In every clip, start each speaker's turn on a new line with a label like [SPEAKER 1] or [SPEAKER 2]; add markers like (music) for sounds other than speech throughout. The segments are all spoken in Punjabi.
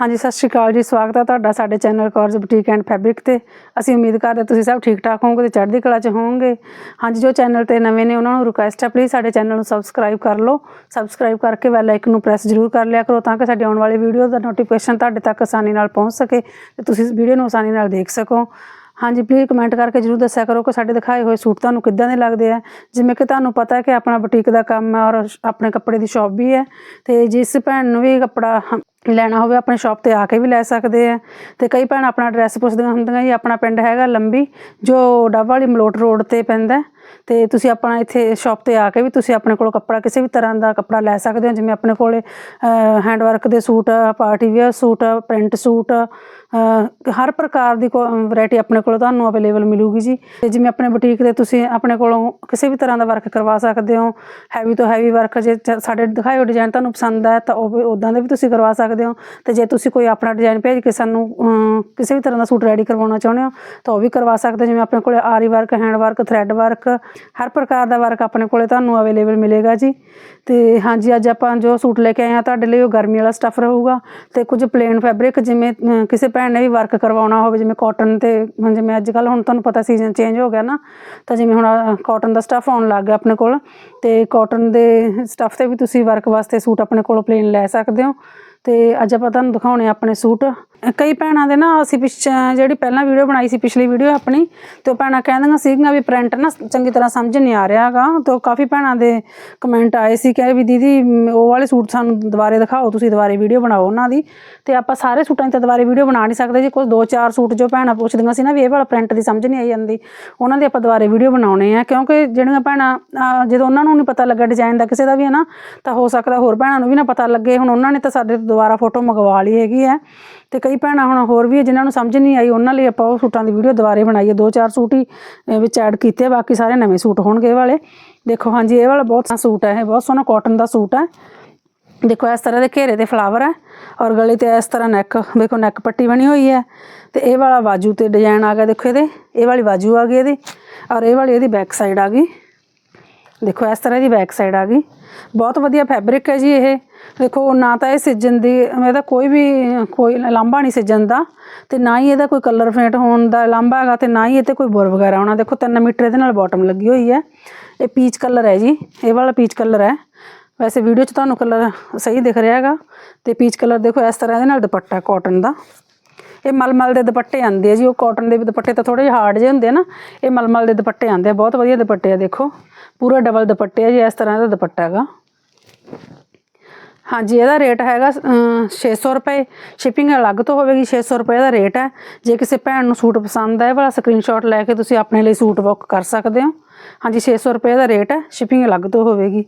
[SPEAKER 1] ਹਾਂਜੀ, ਸਤਿ ਸ਼੍ਰੀ ਅਕਾਲ ਜੀ, ਸਵਾਗਤ ਹੈ ਤੁਹਾਡਾ ਸਾਡੇ channel Kaur's boutique and fabric ਤੇ। ਅਸੀਂ ਉਮੀਦ ਕਰਦੇ ਹਾਂ ਤੁਸੀਂ ਸਭ ਠੀਕ ਠਾਕ ਹੋਵੋਗੇ ਤੇ ਚੜ੍ਹਦੀ ਕਲਾ 'ਚ ਹੋਵੋਗੇ। ਹਾਂਜੀ, ਜੋ ਚੈਨਲ ਤੇ ਨਵੇਂ ਨੇ, ਉਹਨਾਂ ਨੂੰ ਰਿਕੁਐਸਟ ਹੈ ਪਲੀਜ਼ ਸਾਡੇ ਚੈਨਲ ਨੂੰ ਸਬਸਕ੍ਰਾਈਬ ਕਰ ਲਓ। ਸਬਸਕ੍ਰਾਈਬ ਕਰਕੇ ਬੈਲ ਆਈਕਨ ਨੂੰ ਪ੍ਰੈਸ ਜ਼ਰੂਰ ਕਰ ਲਿਆ ਕਰੋ ਤਾਂ ਕਿ ਸਾਡੀ ਆਉਣ ਵਾਲੀ ਵੀਡੀਓ ਦਾ ਨੋਟੀਫਿਕੇਸ਼ਨ ਤੁਹਾਡੇ ਤੱਕ ਆਸਾਨੀ ਨਾਲ ਪਹੁੰਚ ਸਕੇ ਤੇ ਤੁਸੀਂ ਇਸ ਵੀਡੀਓ ਨੂੰ ਆਸਾਨੀ ਨਾਲ ਦੇਖ ਸਕੋ। ਹਾਂਜੀ ਪਲੀਜ਼ ਕਮੈਂਟ ਕਰਕੇ ਜਰੂਰ ਦੱਸਿਆ ਕਰੋ ਕਿ ਸਾਡੇ ਦਿਖਾਏ ਹੋਏ ਸੂਟ ਤੁਹਾਨੂੰ ਕਿੱਦਾਂ ਦੇ ਲੱਗਦੇ ਆ। ਜਿਵੇਂ ਕਿ ਤੁਹਾਨੂੰ ਪਤਾ ਹੈ ਕਿ ਆਪਣਾ ਬੁਟੀਕ ਦਾ ਕੰਮ ਹੈ ਔਰ ਆਪਣੇ ਕੱਪੜੇ ਦੀ ਸ਼ਾਪ ਵੀ ਹੈ ਤੇ ਜਿਸ ਭੈਣ ਨੂੰ ਵੀ ਕੱਪੜਾ ਲੈਣਾ ਹੋਵੇ, ਆਪਣੇ ਸ਼ਾਪ ਤੇ ਆ ਕੇ ਵੀ ਲੈ ਸਕਦੇ ਆ। ਤੇ ਕਈ ਭੈਣ ਆਪਣਾ ਐਡਰੈਸ ਪੁੱਛਦੀਆਂ ਹੁੰਦੀਆਂ ਜੀ, ਆਪਣਾ ਪਿੰਡ ਹੈਗਾ ਲੰਬੀ, ਜੋ ਡੱਬ ਵਾਲੀ ਮਲੋਟ ਰੋਡ ਤੇ ਪੈਂਦਾ ਹੈ। ਤੇ ਤੁਸੀਂ ਆਪਣਾ ਇੱਥੇ ਸ਼ਾਪ ਤੇ ਆ ਕੇ ਵੀ ਤੁਸੀਂ ਆਪਣੇ ਕੋਲ ਕੱਪੜਾ ਕਿਸੇ ਵੀ ਤਰ੍ਹਾਂ ਦਾ ਕੱਪੜਾ ਲੈ ਸਕਦੇ ਹੋ, ਜਿਵੇਂ ਆਪਣੇ ਕੋਲੇ ਹੈਂਡ ਵਰਕ ਦੇ suit party wear suit print suit ਹਰ ਪ੍ਰਕਾਰ ਦੀ ਵੈਰਾਈਟੀ ਆਪਣੇ ਕੋਲ ਤੁਹਾਨੂੰ ਅਵੇਲੇਬਲ ਮਿਲੂਗੀ ਜੀ। ਤੇ ਜਿਵੇਂ ਆਪਣੇ ਬੁਟੀਕ ਤੇ ਤੁਸੀਂ ਆਪਣੇ ਕੋਲੋਂ ਕਿਸੇ ਵੀ ਤਰ੍ਹਾਂ ਦਾ ਵਰਕ ਕਰਵਾ ਸਕਦੇ ਹੋ। ਹੈਵੀ ਤੋਂ ਹੈਵੀ ਵਰਕ ਜੇ ਸਾਡੇ ਦਿਖਾਏ ਹੋਏ ਡਿਜ਼ਾਈਨ ਤੁਹਾਨੂੰ ਪਸੰਦ ਹੈ ਤਾਂ ਉਹ ਵੀ ਉਦਾਂ ਦੇ ਵੀ ਤੁਸੀਂ ਕਰਵਾ ਸਕਦੇ ਸਕਦੇ ਹੋ। ਤੇ ਜੇ ਤੁਸੀਂ ਕੋਈ ਆਪਣਾ ਡਿਜ਼ਾਈਨ ਭੇਜ ਕੇ ਸਾਨੂੰ ਕਿਸੇ ਵੀ ਤਰ੍ਹਾਂ ਦਾ ਸੂਟ ਰੈਡੀ ਕਰਵਾਉਣਾ ਚਾਹੁੰਦੇ ਹੋ, ਤਾਂ ਉਹ ਵੀ ਕਰਵਾ ਸਕਦੇ ਹੋ। ਜਿਵੇਂ ਆਪਣੇ ਕੋਲੇ aari work hand work thread work ਹਰ ਪ੍ਰਕਾਰ ਦਾ ਵਰਕ ਆਪਣੇ ਕੋਲੇ ਤੁਹਾਨੂੰ ਅਵੇਲੇਬਲ ਮਿਲੇਗਾ ਜੀ। ਤੇ ਹਾਂਜੀ, ਅੱਜ ਆਪਾਂ ਜੋ ਸੂਟ ਲੈ ਕੇ ਆਏ ਹਾਂ, ਤੁਹਾਡੇ ਲਈ ਉਹ ਗਰਮੀ ਵਾਲਾ ਸਟੱਫ ਰਹੂਗਾ। ਤੇ ਕੁਝ ਪਲੇਨ ਫੈਬਰਿਕ ਜਿਵੇਂ ਕਿਸੇ ਭੈਣ ਨੇ ਵੀ ਵਰਕ ਕਰਵਾਉਣਾ ਹੋਵੇ, ਜਿਵੇਂ ਕਾਟਨ ਤੇ ਜਿਵੇਂ ਅੱਜ ਕੱਲ ਹੁਣ ਤੁਹਾਨੂੰ ਪਤਾ ਸੀਜ਼ਨ ਚੇਂਜ ਹੋ ਗਿਆ ਨਾ, ਤਾਂ ਜਿਵੇਂ ਹੁਣ ਕਾਟਨ ਦਾ ਸਟੱਫ ਆਉਣ ਲੱਗ ਗਿਆ ਆਪਣੇ ਕੋਲ। ਤੇ ਕਾਟਨ ਦੇ ਸਟੱਫ ਤੇ ਵੀ ਤੁਸੀਂ ਵਰਕ ਵਾਸਤੇ ਸੂਟ ਆਪਣੇ ਕੋਲੋਂ ਪਲੇਨ ਲੈ ਸਕਦੇ ਹੋ। ਤੇ ਅੱਜ ਆਪਾਂ ਤੁਹਾਨੂੰ ਦਿਖਾਉਣੇ ਆਪਣੇ ਸੂਟ। ਕਈ ਭੈਣਾਂ ਦੇ ਨਾ ਅਸੀਂ ਪਿੱਛੇ ਜਿਹੜੀ ਪਹਿਲਾਂ ਵੀਡੀਓ ਬਣਾਈ ਸੀ, ਪਿਛਲੀ ਵੀਡੀਓ ਆਪਣੀ, ਤੇ ਉਹ ਭੈਣਾਂ ਕਹਿੰਦੀਆਂ ਸੀਗੀਆਂ ਵੀ ਪ੍ਰਿੰਟ ਨਾ ਚੰਗੀ ਤਰ੍ਹਾਂ ਸਮਝ ਨਹੀਂ ਆ ਰਿਹਾਗਾ ਤੇ ਉਹ ਕਾਫੀ ਭੈਣਾਂ ਦੇ ਕਮੈਂਟ ਆਏ ਸੀ ਕਿ ਵੀ ਦੀਦੀ, ਉਹ ਵਾਲੇ ਸੂਟ ਸਾਨੂੰ ਦੁਬਾਰੇ ਦਿਖਾਓ, ਤੁਸੀਂ ਦੁਬਾਰੇ ਵੀਡੀਓ ਬਣਾਓ ਉਹਨਾਂ ਦੀ। ਤੇ ਆਪਾਂ ਸਾਰੇ ਸੂਟਾਂ ਦੀ ਤਾਂ ਦੁਬਾਰੇ ਵੀਡੀਓ ਬਣਾ ਨਹੀਂ ਸਕਦੇ, ਜੀ ਕੁਝ ਦੋ ਚਾਰ ਸੂਟ ਜੋ ਭੈਣਾਂ ਪੁੱਛਦੀਆਂ ਸੀ ਨਾ ਵੀ ਇਹ ਵਾਲਾ ਪ੍ਰਿੰਟ ਦੀ ਸਮਝ ਨਹੀਂ ਆਈ ਜਾਂਦੀ, ਉਹਨਾਂ ਦੀ ਆਪਾਂ ਦੁਬਾਰੇ ਵੀਡੀਓ ਬਣਾਉਣੇ ਆ। ਕਿਉਂਕਿ ਜਿਹੜੀਆਂ ਭੈਣਾਂ ਜਦੋਂ ਉਹਨਾਂ ਨੂੰ ਨਹੀਂ ਪਤਾ ਲੱਗਾ ਡਿਜ਼ਾਈਨ ਦਾ ਕਿਸੇ ਦਾ ਵੀ ਹੈ ਨਾ, ਤਾਂ ਹੋ ਸਕਦਾ ਹੋਰ ਭੈਣਾਂ ਨੂੰ ਵੀ ਨਾ ਪਤਾ ਲੱਗੇ। ਹੁਣ ਉਹਨਾਂ ਨੇ ਤਾਂ ਸਾਡੇ ਤੋਂ ਦੁਬਾਰਾ ਫੋਟੋ ਮੰਗਵਾ ਲਈ ਹੈਗੀ ਹੈ। ਤੇ ਕਈ ਭੈਣਾਂ ਹੁਣ ਹੋਰ ਵੀ ਹੈ ਜਿਨ੍ਹਾਂ ਨੂੰ ਸਮਝ ਨਹੀਂ ਆਈ, ਉਹਨਾਂ ਲਈ ਆਪਾਂ ਉਹ ਸੂਟਾਂ ਦੀ ਵੀਡੀਓ ਦੁਬਾਰੇ ਬਣਾਈ ਹੈ ਦੋ ਚਾਰ ਸੂਟ ਹੀ ਵਿੱਚ ਐਡ ਕੀਤੇ ਬਾਕੀ ਸਾਰੇ ਨਵੇਂ ਸੂਟ ਹੋਣਗੇ ਇਹ ਵਾਲੇ। ਦੇਖੋ, ਹਾਂਜੀ, ਇਹ ਵਾਲਾ ਬਹੁਤ ਸੋਹਣਾ ਸੂਟ ਹੈ ਇਹ ਬਹੁਤ ਸੋਹਣਾ ਕਾਟਨ ਦਾ ਸੂਟ ਹੈ ਦੇਖੋ, ਇਸ ਤਰ੍ਹਾਂ ਦੇ ਘੇਰੇ ਤੇ ਫਲਾਵਰ ਹੈ ਔਰ ਗਲੇ ਤੇ ਇਸ ਤਰ੍ਹਾਂ ਨੈਕ ਦੇਖੋ ਨੈਕ ਪੱਟੀ ਬਣੀ ਹੋਈ ਹੈ ਤੇ ਇਹ ਵਾਲਾ ਬਾਜੂ ਤੇ ਡਿਜ਼ਾਈਨ ਆ ਗਿਆ, ਦੇਖੋ ਇਹਦੇ। ਇਹ ਵਾਲੀ ਬਾਜੂ ਆ ਗਈ ਇਹਦੀ, ਔਰ ਇਹ ਵਾਲੀ ਇਹਦੀ ਬੈਕ ਸਾਈਡ ਆ ਗਈ। ਦੇਖੋ, ਇਸ ਤਰ੍ਹਾਂ ਦੀ ਬੈਕ ਸਾਈਡ ਆ ਗਈ। ਬਹੁਤ ਵਧੀਆ ਫੈਬਰਿਕ ਹੈ ਜੀ ਇਹ। ਦੇਖੋ, ਨਾ ਤਾਂ ਇਹ ਸਿੱਜਣ ਦੀ, ਇਹਦਾ ਕੋਈ ਵੀ, ਕੋਈ ਲਾਂਭਾ ਨਹੀਂ ਸਿੱਜਣ ਦਾ ਤੇ ਨਾ ਹੀ ਇਹਦਾ ਕੋਈ ਕਲਰ ਫੇਂਟ ਹੋਣ ਦਾ ਲਾਂਭਾ ਹੈਗਾ ਤੇ ਨਾ ਹੀ ਇਹ ਤੇ ਕੋਈ ਬੁਰ ਵਗੈਰਾ ਹੋਣਾ। ਦੇਖੋ 3 ਮੀਟਰ ਇਹਦੇ ਨਾਲ ਬਾਟਮ ਲੱਗੀ ਹੋਈ ਹੈ। ਇਹ ਪੀਚ ਕਲਰ ਹੈ ਜੀ। ਇਹ ਵਾਲਾ ਪੀਚ ਕਲਰ ਹੈ। ਵੈਸੇ ਵੀਡੀਓ 'ਚ ਤੁਹਾਨੂੰ ਕਲਰ ਸਹੀ ਦਿਖ ਰਿਹਾ ਹੈਗਾ ਤੇ ਪੀਚ ਕਲਰ ਦੇਖੋ, ਇਸ ਤਰ੍ਹਾਂ ਇਹਦੇ ਨਾਲ ਦੁਪੱਟਾ ਕਾਟਨ ਦਾ। ਇਹ ਮਲਮਲ ਦੇ ਦੁਪੱਟੇ ਆਉਂਦੇ ਆ ਜੀ ਉਹ ਕਾਟਨ ਦੇ ਵੀ ਦੁਪੱਟੇ ਤਾਂ ਥੋੜੇ ਜਿਹਾ ਹਾਰਡ ਜਿਹੇ ਹੁੰਦੇ ਆ ਨਾ ਇਹ ਮਲਮਲ ਦੇ ਦੁਪੱਟੇ ਆਉਂਦੇ ਆ ਬਹੁਤ ਵਧੀਆ ਦੁਪੱਟੇ ਆ ਦੇਖੋ। ਪੂਰਾ ਡਬਲ ਦੁਪੱਟੇ ਆ ਜੀ ਇਸ ਤਰ੍ਹਾਂ ਦਾ ਦੁਪੱਟਾ ਹੈਗਾ। ਹਾਂਜੀ ਇਹਦਾ ਰੇਟ ਹੈਗਾ ਅਮ, 600 ਰੁਪਏ। ਸ਼ਿਪਿੰਗ ਅਲੱਗ ਤੋਂ ਹੋਵੇਗੀ 600 ਰੁਪਏ ਦਾ ਰੇਟ ਹੈ। ਜੇ ਕਿਸੇ ਭੈਣ ਨੂੰ ਸੂਟ ਪਸੰਦ ਹੈ ਵਾਲਾ ਸਕਰੀਨਸ਼ਾਟ ਲੈ ਕੇ ਤੁਸੀਂ ਆਪਣੇ ਲਈ ਸੂਟ ਬੁੱਕ ਕਰ ਸਕਦੇ ਹੋ। ਹਾਂਜੀ 600 ਰੁਪਏ ਦਾ ਰੇਟ ਹੈ ਸ਼ਿਪਿੰਗ ਅਲੱਗ ਤੋਂ ਹੋਵੇਗੀ।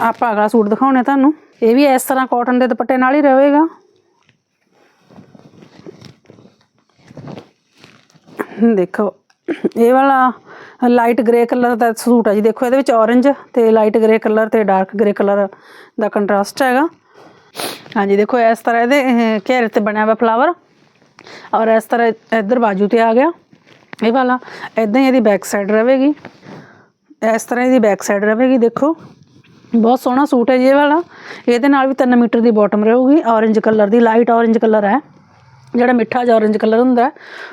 [SPEAKER 1] ਆਪਾਂ ਅਗਲਾ ਸੂਟ ਦਿਖਾਉਣੇ ਤੁਹਾਨੂੰ। ਇਹ ਵੀ ਇਸ ਤਰ੍ਹਾਂ ਕਾਟਨ ਦੇ ਦੁਪੱਟੇ ਨਾਲ ਹੀ ਰਹੇਗਾ। ਦੇਖੋ, ਇਹ ਵਾਲਾ ਲਾਈਟ ਗ੍ਰੇ ਕਲਰ ਦਾ ਸੂਟ ਹੈ ਜੀ। ਦੇਖੋ, ਇਹਦੇ ਵਿੱਚ orange ਤੇ ਲਾਈਟ ਗ੍ਰੇ ਕਲਰ ਤੇ ਡਾਰਕ ਗ੍ਰੇ ਕਲਰ ਦਾ ਕੰਟਰਾਸਟ ਹੈਗਾ। ਹਾਂਜੀ, ਦੇਖੋ, ਇਸ ਤਰ੍ਹਾਂ ਇਹਦੇ ਘੇਰੇ ਤੇ ਬਣਿਆ ਹੋਇਆ ਫਲਾਵਰ ਔਰ ਇਸ ਤਰ੍ਹਾਂ ਇੱਧਰ ਬਾਜੂ ਤੇ ਆ ਗਿਆ। ਇਹ ਵਾਲਾ ਇਦਾਂ ਹੀ ਇਹਦੀ ਬੈਕ ਸਾਈਡ ਰਹੇਗੀ। ਇਸ ਤਰ੍ਹਾਂ ਇਹਦੀ ਬੈਕ ਸਾਈਡ ਰਹੇਗੀ, ਦੇਖੋ। ਬਹੁਤ ਸੋਹਣਾ ਸੂਟ ਹੈ ਜੀ ਇਹ ਵਾਲਾ। ਇਹਦੇ ਨਾਲ ਵੀ 3 ਮੀਟਰ ਦੀ ਬਾਟਮ ਰਹੂਗੀ। orange ਕਲਰ ਦੀ ਲਾਈਟ orange ਕਲਰ ਹੈ। ਜਿਹੜਾ ਮਿੱਠਾ ਜਿਹਾ orange ਕਲਰ ਹੁੰਦਾ,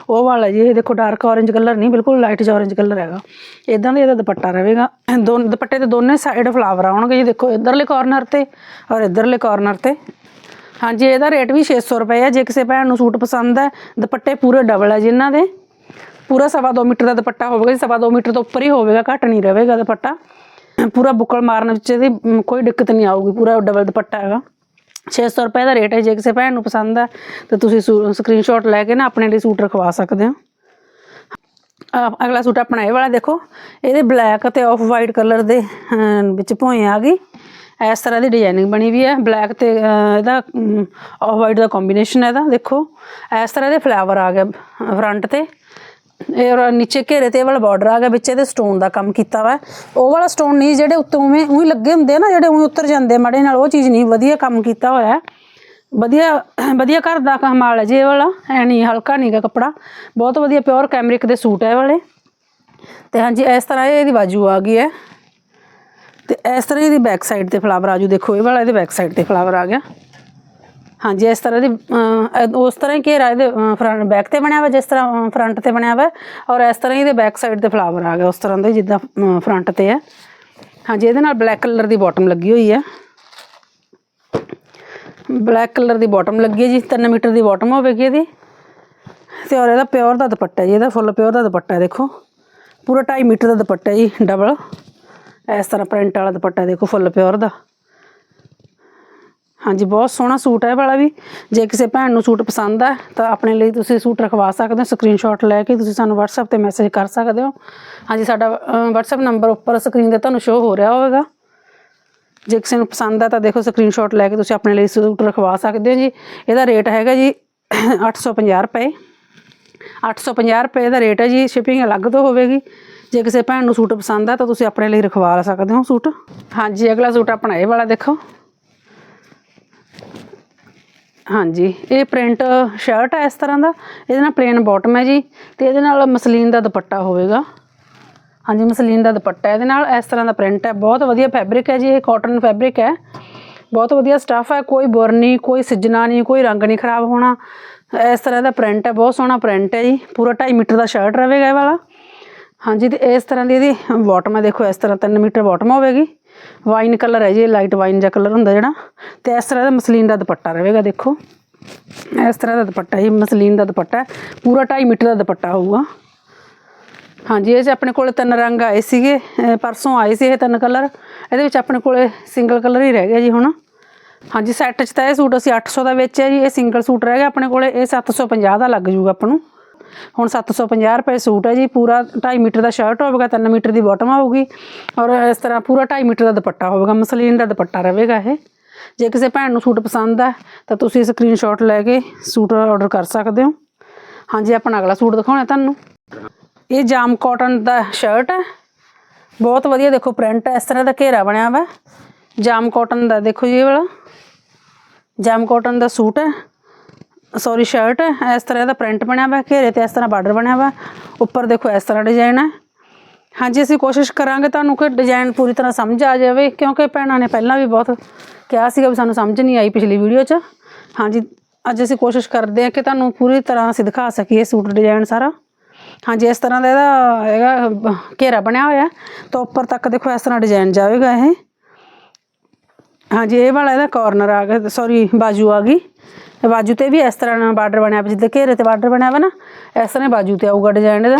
[SPEAKER 1] ਉਹ ਵਾਲਾ ਜੀ, ਇਹ ਦੇਖੋ ਡਾਰਕ orange ਕਲਰ ਨਹੀਂ, ਬਿਲਕੁਲ ਲਾਈਟ ਜਿਹਾ orange ਕਲਰ ਹੈਗਾ। ਇਦਾਂ ਦਾ ਇਹਦਾ ਦੁਪੱਟਾ ਰਹੇਗਾ। ਦੋ, ਦੁਪੱਟੇ ਤੇ ਦੋਨੇ ਸਾਈਡ ਫਲਾਵਰ ਆਉਣਗੇ ਜੀ, ਦੇਖੋ ਇਧਰਲੇ ਕਾਰਨਰ ਤੇ ਔਰ ਇਧਰਲੇ ਕਾਰਨਰ ਤੇ। ਹਾਂਜੀ, ਇਹਦਾ ਰੇਟ ਵੀ 600 ਰੁਪਏ ਹੈ ਜੇ ਕਿਸੇ ਭੈਣ ਨੂੰ ਸੂਟ ਪਸੰਦ ਹੈ, ਦੁਪੱਟੇ ਪੂਰੇ ਡਬਲ ਹੈ ਜੀ ਇਹਨਾਂ ਦੇ। ਪੂਰਾ ਸਵਾ ਦੋ ਮੀਟਰ ਦਾ ਦੁਪੱਟਾ ਹੋਵੇਗਾ ਜੀ, ਸਵਾ ਦੋ ਮੀਟਰ ਤੋਂ ਉੱਪਰ ਹੀ ਹੋਵੇਗਾ, ਘੱਟ ਨਹੀਂ ਰਹੇਗਾ ਦੁਪੱਟਾ। ਪੂਰਾ ਬੁੱਕਲ ਮਾਰਨ ਵਿੱਚ ਇਹਦੀ ਕੋਈ ਦਿੱਕਤ ਨਹੀਂ ਆਊਗੀ, ਪੂਰਾ ਡਬਲ ਦੁਪੱਟਾ ਹੈਗਾ। 600 ਰੁਪਏ ਦਾ ਰੇਟ ਹੈ, ਜੇ ਕਿਸੇ ਭੈਣ ਨੂੰ ਪਸੰਦ ਹੈ, ਤਾਂ ਤੁਸੀਂ ਸਕਰੀਨਸ਼ਾਟ ਲੈ ਕੇ ਨਾ ਆਪਣੇ ਲਈ ਸੂਟ ਰਖਵਾ ਸਕਦੇ ਹੋ। ਅਗਲਾ ਸੂਟ ਆਪਣਾ ਇਹ ਵਾਲਾ ਦੇਖੋ, ਇਹਦੇ ਬਲੈਕ ਅਤੇ ਆਫ ਵਾਈਟ ਕਲਰ ਦੇ ਵਿੱਚ ਭੋਏ ਆ ਗਈ। ਇਸ ਤਰ੍ਹਾਂ ਦੀ ਡਿਜ਼ਾਈਨਿੰਗ ਬਣੀ ਵੀ ਹੈ ਬਲੈਕ ਤੇ ਇਹਦਾ ਆਫ ਵਾਈਟ ਦਾ ਕੰਬੀਨੇਸ਼ਨ ਹੈ ਇਹਦਾ, ਦੇਖੋ। ਇਸ ਤਰ੍ਹਾਂ ਦੇ ਫਲਾਵਰ ਆ ਗਏ ਫਰੰਟ ਤੇ। ਇਹ ਨੀਚੇ ਘੇਰੇ ਤੇ ਇਹ ਵਾਲਾ ਬਾਰਡਰ ਆ ਗਿਆ, ਵਿੱਚ ਇਹਦੇ ਸਟੋਨ ਦਾ ਕੰਮ ਕੀਤਾ ਵਾ। ਉਹ ਵਾਲਾ ਸਟੋਨ ਨਹੀਂ, ਜਿਹੜੇ ਉੱਤੇ ਉਵੇਂ ਉਹੀ ਲੱਗੇ ਹੁੰਦੇ ਆ ਨਾ, ਜਿਹੜੇ ਉਵੇਂ ਉੱਤਰ ਜਾਂਦੇ ਆ ਮਾੜੇ ਨਾਲ, ਉਹ ਚੀਜ਼ ਨਹੀਂ, ਵਧੀਆ ਕੰਮ ਕੀਤਾ ਹੋਇਆ। ਵਧੀਆ ਵਧੀਆ ਘਰ ਦਾ ਕਮਾਲ ਹੈ ਜੇ ਇਹ ਵਾਲਾ, ਐ ਨਹੀਂ, ਹਲਕਾ ਨਹੀਂਗਾ ਕੱਪੜਾ। ਬਹੁਤ ਵਧੀਆ ਪਿਓਰ ਕੈਮਰਿਕ ਦੇ ਸੂਟ ਹੈ ਇਹ ਵਾਲੇ। ਤੇ ਹਾਂਜੀ, ਇਸ ਤਰ੍ਹਾਂ ਇਹਦੀ ਬਾਜੂ ਆ ਗਈ ਹੈ। ਤੇ ਇਸ ਤਰ੍ਹਾਂ ਇਹਦੀ ਬੈਕ ਸਾਈਡ ਤੇ ਫਲਾਵਰ ਆਜੂ ਦੇਖੋ, ਇਹ ਵਾਲਾ ਇਹਦੇ ਬੈਕ ਸਾਈਡ ਤੇ ਫਲਾਵਰ ਆ ਗਿਆ। ਹਾਂਜੀ, ਇਸ ਤਰ੍ਹਾਂ ਦੀ ਉਸ ਤਰ੍ਹਾਂ ਹੀ ਘੇਰਾ ਇਹਦੇ ਫਰੰਟ ਬੈਕ ਤੇ ਬਣਿਆ ਵਾ, ਜਿਸ ਤਰ੍ਹਾਂ ਫਰੰਟ ਤੇ ਬਣਿਆ ਵਾ, ਔਰ ਇਸ ਤਰ੍ਹਾਂ ਹੀ ਇਹਦੇ ਬੈਕ ਸਾਈਡ ਤੇ ਫਲਾਵਰ ਆ ਗਿਆ, ਉਸ ਤਰ੍ਹਾਂ ਦਾ ਜਿੱਦਾਂ ਫਰੰਟ ਤੇ ਹੈ ਹਾਂਜੀ, ਇਹਦੇ ਨਾਲ ਬਲੈਕ ਕਲਰ ਦੀ ਬਾਟਮ ਲੱਗੀ ਹੋਈ ਹੈ ਬਲੈਕ ਕਲਰ ਦੀ ਬਾਟਮ ਲੱਗੀ ਹੈ ਜੀ 3 ਮੀਟਰ ਦੀ ਬਾਟਮ ਹੋਵੇਗੀ ਇਹਦੀ। ਤੇ ਔਰ ਇਹਦਾ ਪਿਓਰ ਦਾ ਦੁਪੱਟਾ ਜੀ, ਇਹਦਾ ਫੁੱਲ ਪਿਓਰ ਦਾ ਦੁਪੱਟਾ ਹੈ ਦੇਖੋ। ਪੂਰਾ 2.5 ਮੀਟਰ ਦਾ ਦੁਪੱਟਾ ਜੀ ਡਬਲ ਇਸ ਤਰ੍ਹਾਂ ਪ੍ਰਿੰਟ ਵਾਲਾ ਦੁਪੱਟਾ, ਦੇਖੋ ਫੁੱਲ ਪਿਓਰ ਦਾ। ਹਾਂਜੀ ਬਹੁਤ ਸੋਹਣਾ ਸੂਟ ਹੈ ਇਹ ਵਾਲਾ ਵੀ। ਜੇ ਕਿਸੇ ਭੈਣ ਨੂੰ ਸੂਟ ਪਸੰਦ ਹੈ ਤਾਂ ਆਪਣੇ ਲਈ ਤੁਸੀਂ ਸੂਟ ਰਖਵਾ ਸਕਦੇ ਹੋ ਸਕਰੀਨਸ਼ਾਟ ਲੈ ਕੇ ਤੁਸੀਂ ਸਾਨੂੰ WhatsApp ਤੇ ਮੈਸੇਜ ਕਰ ਸਕਦੇ ਹੋ। ਹਾਂਜੀ ਸਾਡਾ ਅ, WhatsApp ਨੰਬਰ ਉੱਪਰ ਸਕਰੀਨ ਤੇ ਤੁਹਾਨੂੰ ਸ਼ੋ ਹੋ ਰਿਹਾ ਹੋਵੇਗਾ। ਜੇ ਕਿਸੇ ਨੂੰ ਪਸੰਦ ਹੈ ਤਾਂ ਦੇਖੋ ਸਕਰੀਨਸ਼ਾਟ ਲੈ ਕੇ ਤੁਸੀਂ ਆਪਣੇ ਲਈ ਸੂਟ ਰਖਵਾ ਸਕਦੇ ਹੋ ਜੀ। ਇਹਦਾ ਰੇਟ ਹੈਗਾ ਜੀ (coughs) 850 ਰੁਪਏ। 850 ਰੁਪਏ ਦਾ ਰੇਟ ਹੈ ਜੀ ਸ਼ਿਪਿੰਗ ਅਲੱਗ ਤੋਂ ਹੋਵੇਗੀ। ਜੇ ਕਿਸੇ ਭੈਣ ਨੂੰ ਸੂਟ ਪਸੰਦ ਆ ਤਾਂ ਤੁਸੀਂ ਆਪਣੇ ਲਈ ਰਖਵਾ ਸਕਦੇ ਹੋ ਸੂਟ। ਹਾਂਜੀ ਅਗਲਾ ਸੂਟ ਆਪਣਾ ਇਹ ਵਾਲਾ ਦੇਖੋ। ਹਾਂਜੀ, ਇਹ ਪ੍ਰਿੰਟ ਸ਼ਰਟ ਹੈ ਇਸ ਤਰ੍ਹਾਂ ਦਾ। ਇਹਦੇ ਨਾਲ ਪਲੇਨ ਬਾਟਮ ਹੈ ਜੀ ਤੇ ਇਹਦੇ ਨਾਲ ਮਸਲੀਨ ਦਾ ਦੁਪੱਟਾ ਹੋਵੇਗਾ। ਹਾਂਜੀ, ਮਸਲੀਨ ਦਾ ਦੁਪੱਟਾ ਇਹਦੇ ਨਾਲ ਇਸ ਤਰ੍ਹਾਂ ਦਾ ਪ੍ਰਿੰਟ ਹੈ। ਬਹੁਤ ਵਧੀਆ ਫੈਬਰਿਕ ਹੈ ਜੀ, ਇਹ ਕਾਟਨ ਫੈਬਰਿਕ ਹੈ। ਬਹੁਤ ਵਧੀਆ ਸਟੱਫ ਹੈ। ਕੋਈ ਬੁਰ ਨਹੀਂ, ਕੋਈ ਸਿੱਜਣਾ ਨਹੀਂ, ਕੋਈ ਰੰਗ ਨਹੀਂ ਖਰਾਬ ਹੋਣਾ। ਇਸ ਤਰ੍ਹਾਂ ਦਾ ਪ੍ਰਿੰਟ ਹੈ। ਬਹੁਤ ਸੋਹਣਾ ਪ੍ਰਿੰਟ ਹੈ ਜੀ। ਪੂਰਾ 2.5 ਮੀਟਰ ਦਾ ਸ਼ਰਟ ਰਹੇਗਾ ਇਹ ਵਾਲਾ। ਹਾਂਜੀ, ਤੇ ਇਸ ਤਰ੍ਹਾਂ ਦੀ ਇਹਦੀ ਬਾਟਮ ਹੈ। ਦੇਖੋ, ਇਸ ਤਰ੍ਹਾਂ 3 ਮੀਟਰ ਬਾਟਮ ਹੋਵੇਗੀ। ਵਾਈਨ ਕਲਰ ਹੈ ਜੀ ਲਾਈਟ ਵਾਈਨ ਜਿਹਾ ਕਲਰ ਹੁੰਦਾ ਜਿਹੜਾ। ਤੇ ਇਸ ਤਰ੍ਹਾਂ ਦਾ ਮਸਲੀਨ ਦਾ ਦੁਪੱਟਾ ਰਹੇਗਾ, ਦੇਖੋ। ਇਸ ਤਰ੍ਹਾਂ ਦਾ ਦੁਪੱਟਾ ਜੀ, ਮਸਲੀਨ ਦਾ ਦੁਪੱਟਾ ਪੂਰਾ 2.5 ਮੀਟਰ ਦਾ ਦੁਪੱਟਾ ਹੋਊਗਾ। ਹਾਂਜੀ, ਇਹ 'ਚ ਆਪਣੇ ਕੋਲ ਤਿੰਨ ਰੰਗ ਆਏ ਸੀਗੇ ਪਰਸੋਂ ਆਏ ਸੀ ਇਹ ਤਿੰਨ ਕਲਰ ਇਹਦੇ ਵਿੱਚ ਆਪਣੇ ਕੋਲੇ ਸਿੰਗਲ ਕਲਰ ਹੀ ਰਹਿ ਗਿਆ ਜੀ ਹੁਣ। ਹਾਂਜੀ ਸੈੱਟ 'ਚ ਤਾਂ ਇਹ ਸੂਟ ਅਸੀਂ 800 ਦਾ ਵੇਚਿਆ ਜੀ, ਇਹ ਸਿੰਗਲ ਸੂਟ ਰਹਿ ਗਿਆ ਆਪਣੇ ਕੋਲੇ, ਇਹ 750 ਦਾ ਲੱਗ ਜੂਗਾ ਆਪਾਂ ਨੂੰ। ਹੁਣ 750 ਰੁਪਏ ਸੂਟ ਹੈ ਜੀ, ਪੂਰਾ 2.5 ਮੀਟਰ ਦਾ ਸ਼ਰਟ ਹੋਵੇਗਾ 3 ਮੀਟਰ ਦੀ ਬਾਟਮ ਹੋਊਗੀ ਔਰ ਇਸ ਤਰ੍ਹਾਂ ਪੂਰਾ 2.5 ਮੀਟਰ ਦਾ ਦੁਪੱਟਾ ਹੋਵੇਗਾ, ਮਸਲੀਨ ਦਾ ਦੁਪੱਟਾ ਰਹੇਗਾ ਇਹ। ਜੇ ਕਿਸੇ ਭੈਣ ਨੂੰ ਸੂਟ ਪਸੰਦ ਹੈ, ਤਾਂ ਤੁਸੀਂ ਸਕਰੀਨਸ਼ਾਟ ਲੈ ਕੇ ਸੂਟ ਆਰਡਰ ਕਰ ਸਕਦੇ ਹੋ। ਹਾਂਜੀ ਆਪਣਾ ਅਗਲਾ ਸੂਟ ਦਿਖਾਉਣਾ ਤੁਹਾਨੂੰ। ਇਹ ਜਾਮ ਕਾਟਨ ਦਾ ਸ਼ਰਟ ਹੈ। ਬਹੁਤ ਵਧੀਆ ਦੇਖੋ ਪ੍ਰਿੰਟ ਇਸ ਤਰ੍ਹਾਂ ਦਾ ਘੇਰਾ ਬਣਿਆ ਵਾ ਜਾਮ ਕਾਟਨ ਦਾ ਦੇਖੋ ਜੀ ਇਹ ਵਾਲਾ। ਜਾਮ ਕਾਟਨ ਦਾ ਸੂਟ ਹੈ। ਸੌਰੀ ਸ਼ਰਟ ਹੈ। ਇਸ ਤਰ੍ਹਾਂ ਦਾ ਪ੍ਰਿੰਟ ਬਣਿਆ ਵਾ, ਘੇਰੇ ਤੇ ਇਸ ਤਰ੍ਹਾਂ ਬਾਰਡਰ ਬਣਿਆ ਵਾ। ਉੱਪਰ ਦੇਖੋ ਇਸ ਤਰ੍ਹਾਂ ਡਿਜ਼ਾਈਨ ਹੈ। ਹਾਂਜੀ, ਅਸੀਂ ਕੋਸ਼ਿਸ਼ ਕਰਾਂਗੇ ਤੁਹਾਨੂੰ ਕਿ ਡਿਜ਼ਾਈਨ ਪੂਰੀ ਤਰ੍ਹਾਂ ਸਮਝ ਆ ਜਾਵੇ, ਕਿਉਂਕਿ ਭੈਣਾਂ ਨੇ ਪਹਿਲਾਂ ਵੀ ਬਹੁਤ ਕਿਹਾ ਸੀਗਾ ਵੀ ਸਾਨੂੰ ਸਮਝ ਨਹੀਂ ਆਈ ਪਿਛਲੀ ਵੀਡੀਓ 'ਚ। ਹਾਂਜੀ, ਅੱਜ ਅਸੀਂ ਕੋਸ਼ਿਸ਼ ਕਰਦੇ ਹਾਂ ਕਿ ਤੁਹਾਨੂੰ ਪੂਰੀ ਤਰ੍ਹਾਂ ਅਸੀਂ ਦਿਖਾ ਸਕੀਏ ਸੂਟ ਡਿਜ਼ਾਈਨ ਸਾਰਾ। ਹਾਂਜੀ, ਇਸ ਤਰ੍ਹਾਂ ਦਾ ਇਹਦਾ ਹੈਗਾ, ਘੇਰਾ ਬਣਿਆ ਹੋਇਆ। ਤਾਂ ਉੱਪਰ ਤੱਕ ਦੇਖੋ ਇਸ ਤਰ੍ਹਾਂ ਡਿਜ਼ਾਈਨ ਜਾਵੇਗਾ ਇਹ। ਹਾਂਜੀ, ਇਹ ਵਾਲਾ ਇਹਦਾ ਕਾਰਨਰ ਆ ਗਿਆ। ਸੌਰੀ ਬਾਜੂ ਆ ਗਈ। ਇਹ ਬਾਜੂ ਤੇ ਵੀ ਇਸ ਤਰ੍ਹਾਂ ਨਾਲ ਬਾਰਡਰ ਬਣਿਆ ਵਾ ਜਿੱਦਾਂ ਘੇਰੇ ਤੇ ਬਾਰਡਰ ਬਣਿਆ ਵਾ ਨਾ ਇਸ ਤਰ੍ਹਾਂ ਹੀ ਬਾਜੂ ਤੇ ਆਊਗਾ ਡਿਜ਼ਾਈਨ ਇਹਦਾ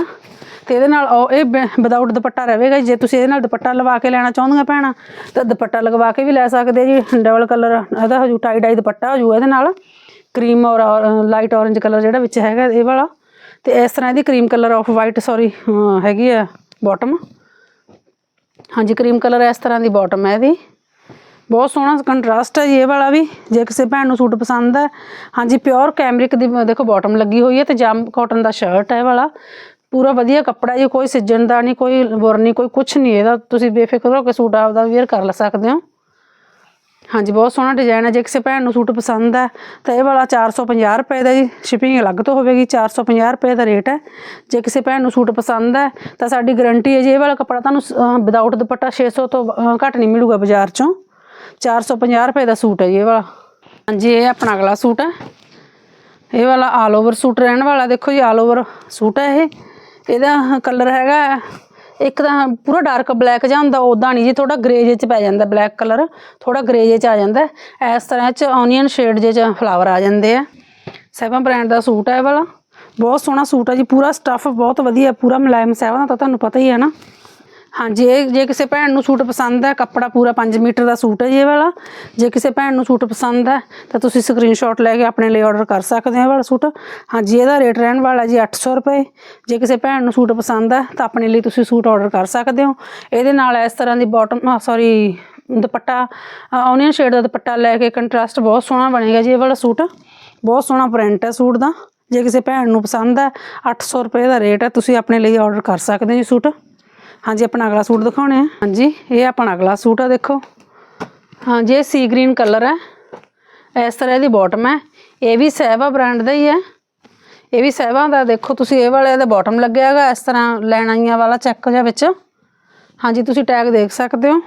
[SPEAKER 1] ਤੇ ਇਹਦੇ ਨਾਲ ਉਹ ਇਹ ਵਿਦਆਊਟ ਦੁਪੱਟਾ ਰਹੇਗਾ ਜੇ ਤੁਸੀਂ ਇਹਦੇ ਨਾਲ ਦੁਪੱਟਾ ਲਵਾ ਕੇ ਲੈਣਾ ਚਾਹੁੰਦੀਆਂ ਭੈਣਾਂ ਤਾਂ ਦੁਪੱਟਾ ਲਗਵਾ ਕੇ ਵੀ ਲੈ ਸਕਦੇ ਜੀ ਡਬਲ ਕਲਰ ਇਹਦਾ ਹੋ ਜੂ ਟਾਈ ਡਾਈ ਦੁਪੱਟਾ ਹੋ ਜੂ ਇਹਦੇ ਨਾਲ ਕਰੀਮ ਔਰ ਲਾਈਟ ਔਰੇਂਜ ਕਲਰ ਜਿਹੜਾ ਵਿੱਚ ਹੈਗਾ ਇਹ ਵਾਲਾ ਤੇ ਇਸ ਤਰ੍ਹਾਂ ਇਹਦੀ cream colour off white sorry ਹੈਗੀ ਆ ਬਾਟਮ ਹਾਂਜੀ ਕਰੀਮ ਕਲਰ ਇਸ ਤਰ੍ਹਾਂ ਦੀ ਬਾਟਮ ਹੈ ਇਹਦੀ ਬਹੁਤ ਸੋਹਣਾ ਕੰਟਰਾਸਟ ਹੈ ਜੀ ਇਹ ਵਾਲਾ ਵੀ, ਜੇ ਕਿਸੇ ਭੈਣ ਨੂੰ ਸੂਟ ਪਸੰਦ ਹੈ। ਹਾਂਜੀ ਪਿਓਰ ਕੈਮਰਿਕ ਦੀ, ਦੇਖੋ ਬਾਟਮ ਲੱਗੀ ਹੋਈ ਹੈ ਤੇ ਜਾਮ ਕਾਟਨ ਦਾ ਸ਼ਰਟ ਹੈ ਇਹ ਵਾਲਾ। ਪੂਰਾ ਵਧੀਆ ਕੱਪੜਾ ਜੀ, ਕੋਈ ਸਿੱਜਣ ਦਾ ਨਹੀਂ, ਕੋਈ ਬੁਰ ਨਹੀਂ, ਕੋਈ ਕੁਝ ਨਹੀਂ ਇਹਦਾ। ਤੁਸੀਂ ਬੇਫਿਕਰ ਹੋ ਕੇ ਸੂਟ ਆਪਦਾ ਵੇਅਰ ਕਰ ਲੈ ਸਕਦੇ ਹੋ। ਹਾਂਜੀ, ਬਹੁਤ ਸੋਹਣਾ ਡਿਜ਼ਾਈਨ ਹੈ, ਜੇ ਕਿਸੇ ਭੈਣ ਨੂੰ ਸੂਟ ਪਸੰਦ ਹੈ, ਤਾਂ ਇਹ ਵਾਲਾ 450 ਰੁਪਏ ਦਾ ਜੀ। ਸ਼ਿਪਿੰਗ ਅਲੱਗ ਤੋਂ ਹੋਵੇਗੀ 450 ਰੁਪਏ ਦਾ ਰੇਟ ਹੈ। ਜੇ ਕਿਸੇ ਭੈਣ ਨੂੰ ਸੂਟ ਪਸੰਦ ਹੈ, ਤਾਂ ਸਾਡੀ ਗਾਰੰਟੀ ਹੈ ਜੀ, ਇਹ ਵਾਲਾ ਕੱਪੜਾ ਤੁਹਾਨੂੰ ਵਿਦਆਊਟ ਦੁਪੱਟਾ 600 ਤੋਂ ਘੱਟ ਨਹੀਂ ਮਿਲੂਗਾ ਬਾਜ਼ਾਰ ਚੋਂ। 450 ਰੁਪਏ ਦਾ ਸੂਟ ਹੈ ਜੀ ਇਹ ਵਾਲਾ। ਹਾਂਜੀ, ਇਹ ਆਪਣਾ ਅਗਲਾ ਸੂਟ ਹੈ। ਇਹ ਵਾਲਾ ਆਲ ਓਵਰ ਸੂਟ ਰਹਿਣ ਵਾਲਾ। ਦੇਖੋ ਜੀ ਆਲ ਓਵਰ ਸੂਟ ਹੈ ਇਹ। ਇਹਦਾ ਕਲਰ ਹੈਗਾ ਇੱਕ ਤਾਂ ਪੂਰਾ ਡਾਰਕ ਬਲੈਕ ਜਿਹਾ ਹੁੰਦਾ ਉਦਾਂ ਨਹੀਂ ਜੀ ਥੋੜਾ ਗ੍ਰੇ ਜੇ ਚ ਪੈ ਜਾਂਦਾ ਬਲੈਕ ਕਲਰ ਥੋੜਾ ਗ੍ਰੇ ਜੇ ਚ ਆ ਜਾਂਦਾ ਇਸ ਤਰ੍ਹਾਂ ਚ ਓਨੀਅਨ ਸ਼ੇਡ ਜਿਹੇ ਚ ਫਲਾਵਰ ਆ ਜਾਂਦੇ ਆ। ਸੈਵਨ ਬ੍ਰਾਂਡ ਦਾ ਸੂਟ ਹੈ ਇਹ ਵਾਲਾ। ਬਹੁਤ ਸੋਹਣਾ ਸੂਟ ਹੈ ਜੀ। ਪੂਰਾ ਸਟੱਫ ਬਹੁਤ ਵਧੀਆ, ਪੂਰਾ ਮੁਲਾਇਮ ਸੈਵਨ ਦਾ ਤਾਂ ਤੁਹਾਨੂੰ ਪਤਾ ਹੀ ਹੈ ਨਾ। ਹਾਂਜੀ, ਇਹ ਜੇ ਕਿਸੇ ਭੈਣ ਨੂੰ ਸੂਟ ਪਸੰਦ ਹੈ, ਕੱਪੜਾ ਪੂਰਾ 5 ਮੀਟਰ ਦਾ ਸੂਟ ਹੈ ਜੀ ਇਹ ਵਾਲਾ। ਜੇ ਕਿਸੇ ਭੈਣ ਨੂੰ ਸੂਟ ਪਸੰਦ ਹੈ, ਤਾਂ ਤੁਸੀਂ ਸਕਰੀਨਸ਼ਾਟ ਲੈ ਕੇ ਆਪਣੇ ਲਈ ਆਰਡਰ ਕਰ ਸਕਦੇ ਹੋ ਇਹ ਵਾਲਾ ਸੂਟ। ਹਾਂਜੀ, ਇਹਦਾ ਰੇਟ ਰਹਿਣ ਵਾਲਾ ਜੀ 800 ਰੁਪਏ। ਜੇ ਕਿਸੇ ਭੈਣ ਨੂੰ ਸੂਟ ਪਸੰਦ ਹੈ, ਤਾਂ ਆਪਣੇ ਲਈ ਤੁਸੀਂ ਸੂਟ ਆਰਡਰ ਕਰ ਸਕਦੇ ਹੋ। ਇਹਦੇ ਨਾਲ ਇਸ ਤਰ੍ਹਾਂ ਦੀ bottom sorry dupatta onion shade ਦਾ ਦੁਪੱਟਾ ਲੈ ਕੇ ਕੰਟਰਾਸਟ ਬਹੁਤ ਸੋਹਣਾ ਬਣੇਗਾ ਜੀ ਇਹ ਵਾਲਾ ਸੂਟ। ਬਹੁਤ ਸੋਹਣਾ ਪ੍ਰਿੰਟ ਹੈ ਸੂਟ ਦਾ। ਜੇ ਕਿਸੇ ਭੈਣ ਨੂੰ ਪਸੰਦ ਹੈ 800 ਰੁਪਏ ਦਾ ਰੇਟ ਹੈ, ਤੁਸੀਂ ਆਪਣੇ ਲਈ ਆਰਡਰ ਕਰ ਸਕਦੇ ਹੋ ਜੀ ਸੂਟ। ਹਾਂਜੀ, ਆਪਣਾ ਅਗਲਾ ਸੂਟ ਦਿਖਾਉਣੇ ਆ। ਹਾਂਜੀ, ਇਹ ਆਪਣਾ ਅਗਲਾ ਸੂਟ ਆ, ਦੇਖੋ। ਹਾਂਜੀ, ਇਹ ਸੀ ਗ੍ਰੀਨ ਕਲਰ ਹੈ ਇਸ ਤਰ੍ਹਾਂ ਇਹਦੀ ਬਾਟਮ ਹੈ ਇਹ ਵੀ ਸਹਿਬਾ ਬ੍ਰਾਂਡ ਦਾ ਹੀ ਹੈ ਇਹ ਵੀ ਸਹਿਬਾ ਦਾ, ਦੇਖੋ ਤੁਸੀਂ ਇਹ ਵਾਲੇ ਦਾ ਬਾਟਮ ਲੱਗਿਆ ਹੈਗਾ, ਇਸ ਤਰ੍ਹਾਂ ਲੈਣਾਈਆਂ ਵਾਲਾ ਚੈੱਕ ਜਿਹਾ ਵਿੱਚ। ਹਾਂਜੀ, ਤੁਸੀਂ ਟੈਗ ਦੇਖ ਸਕਦੇ ਹੋ।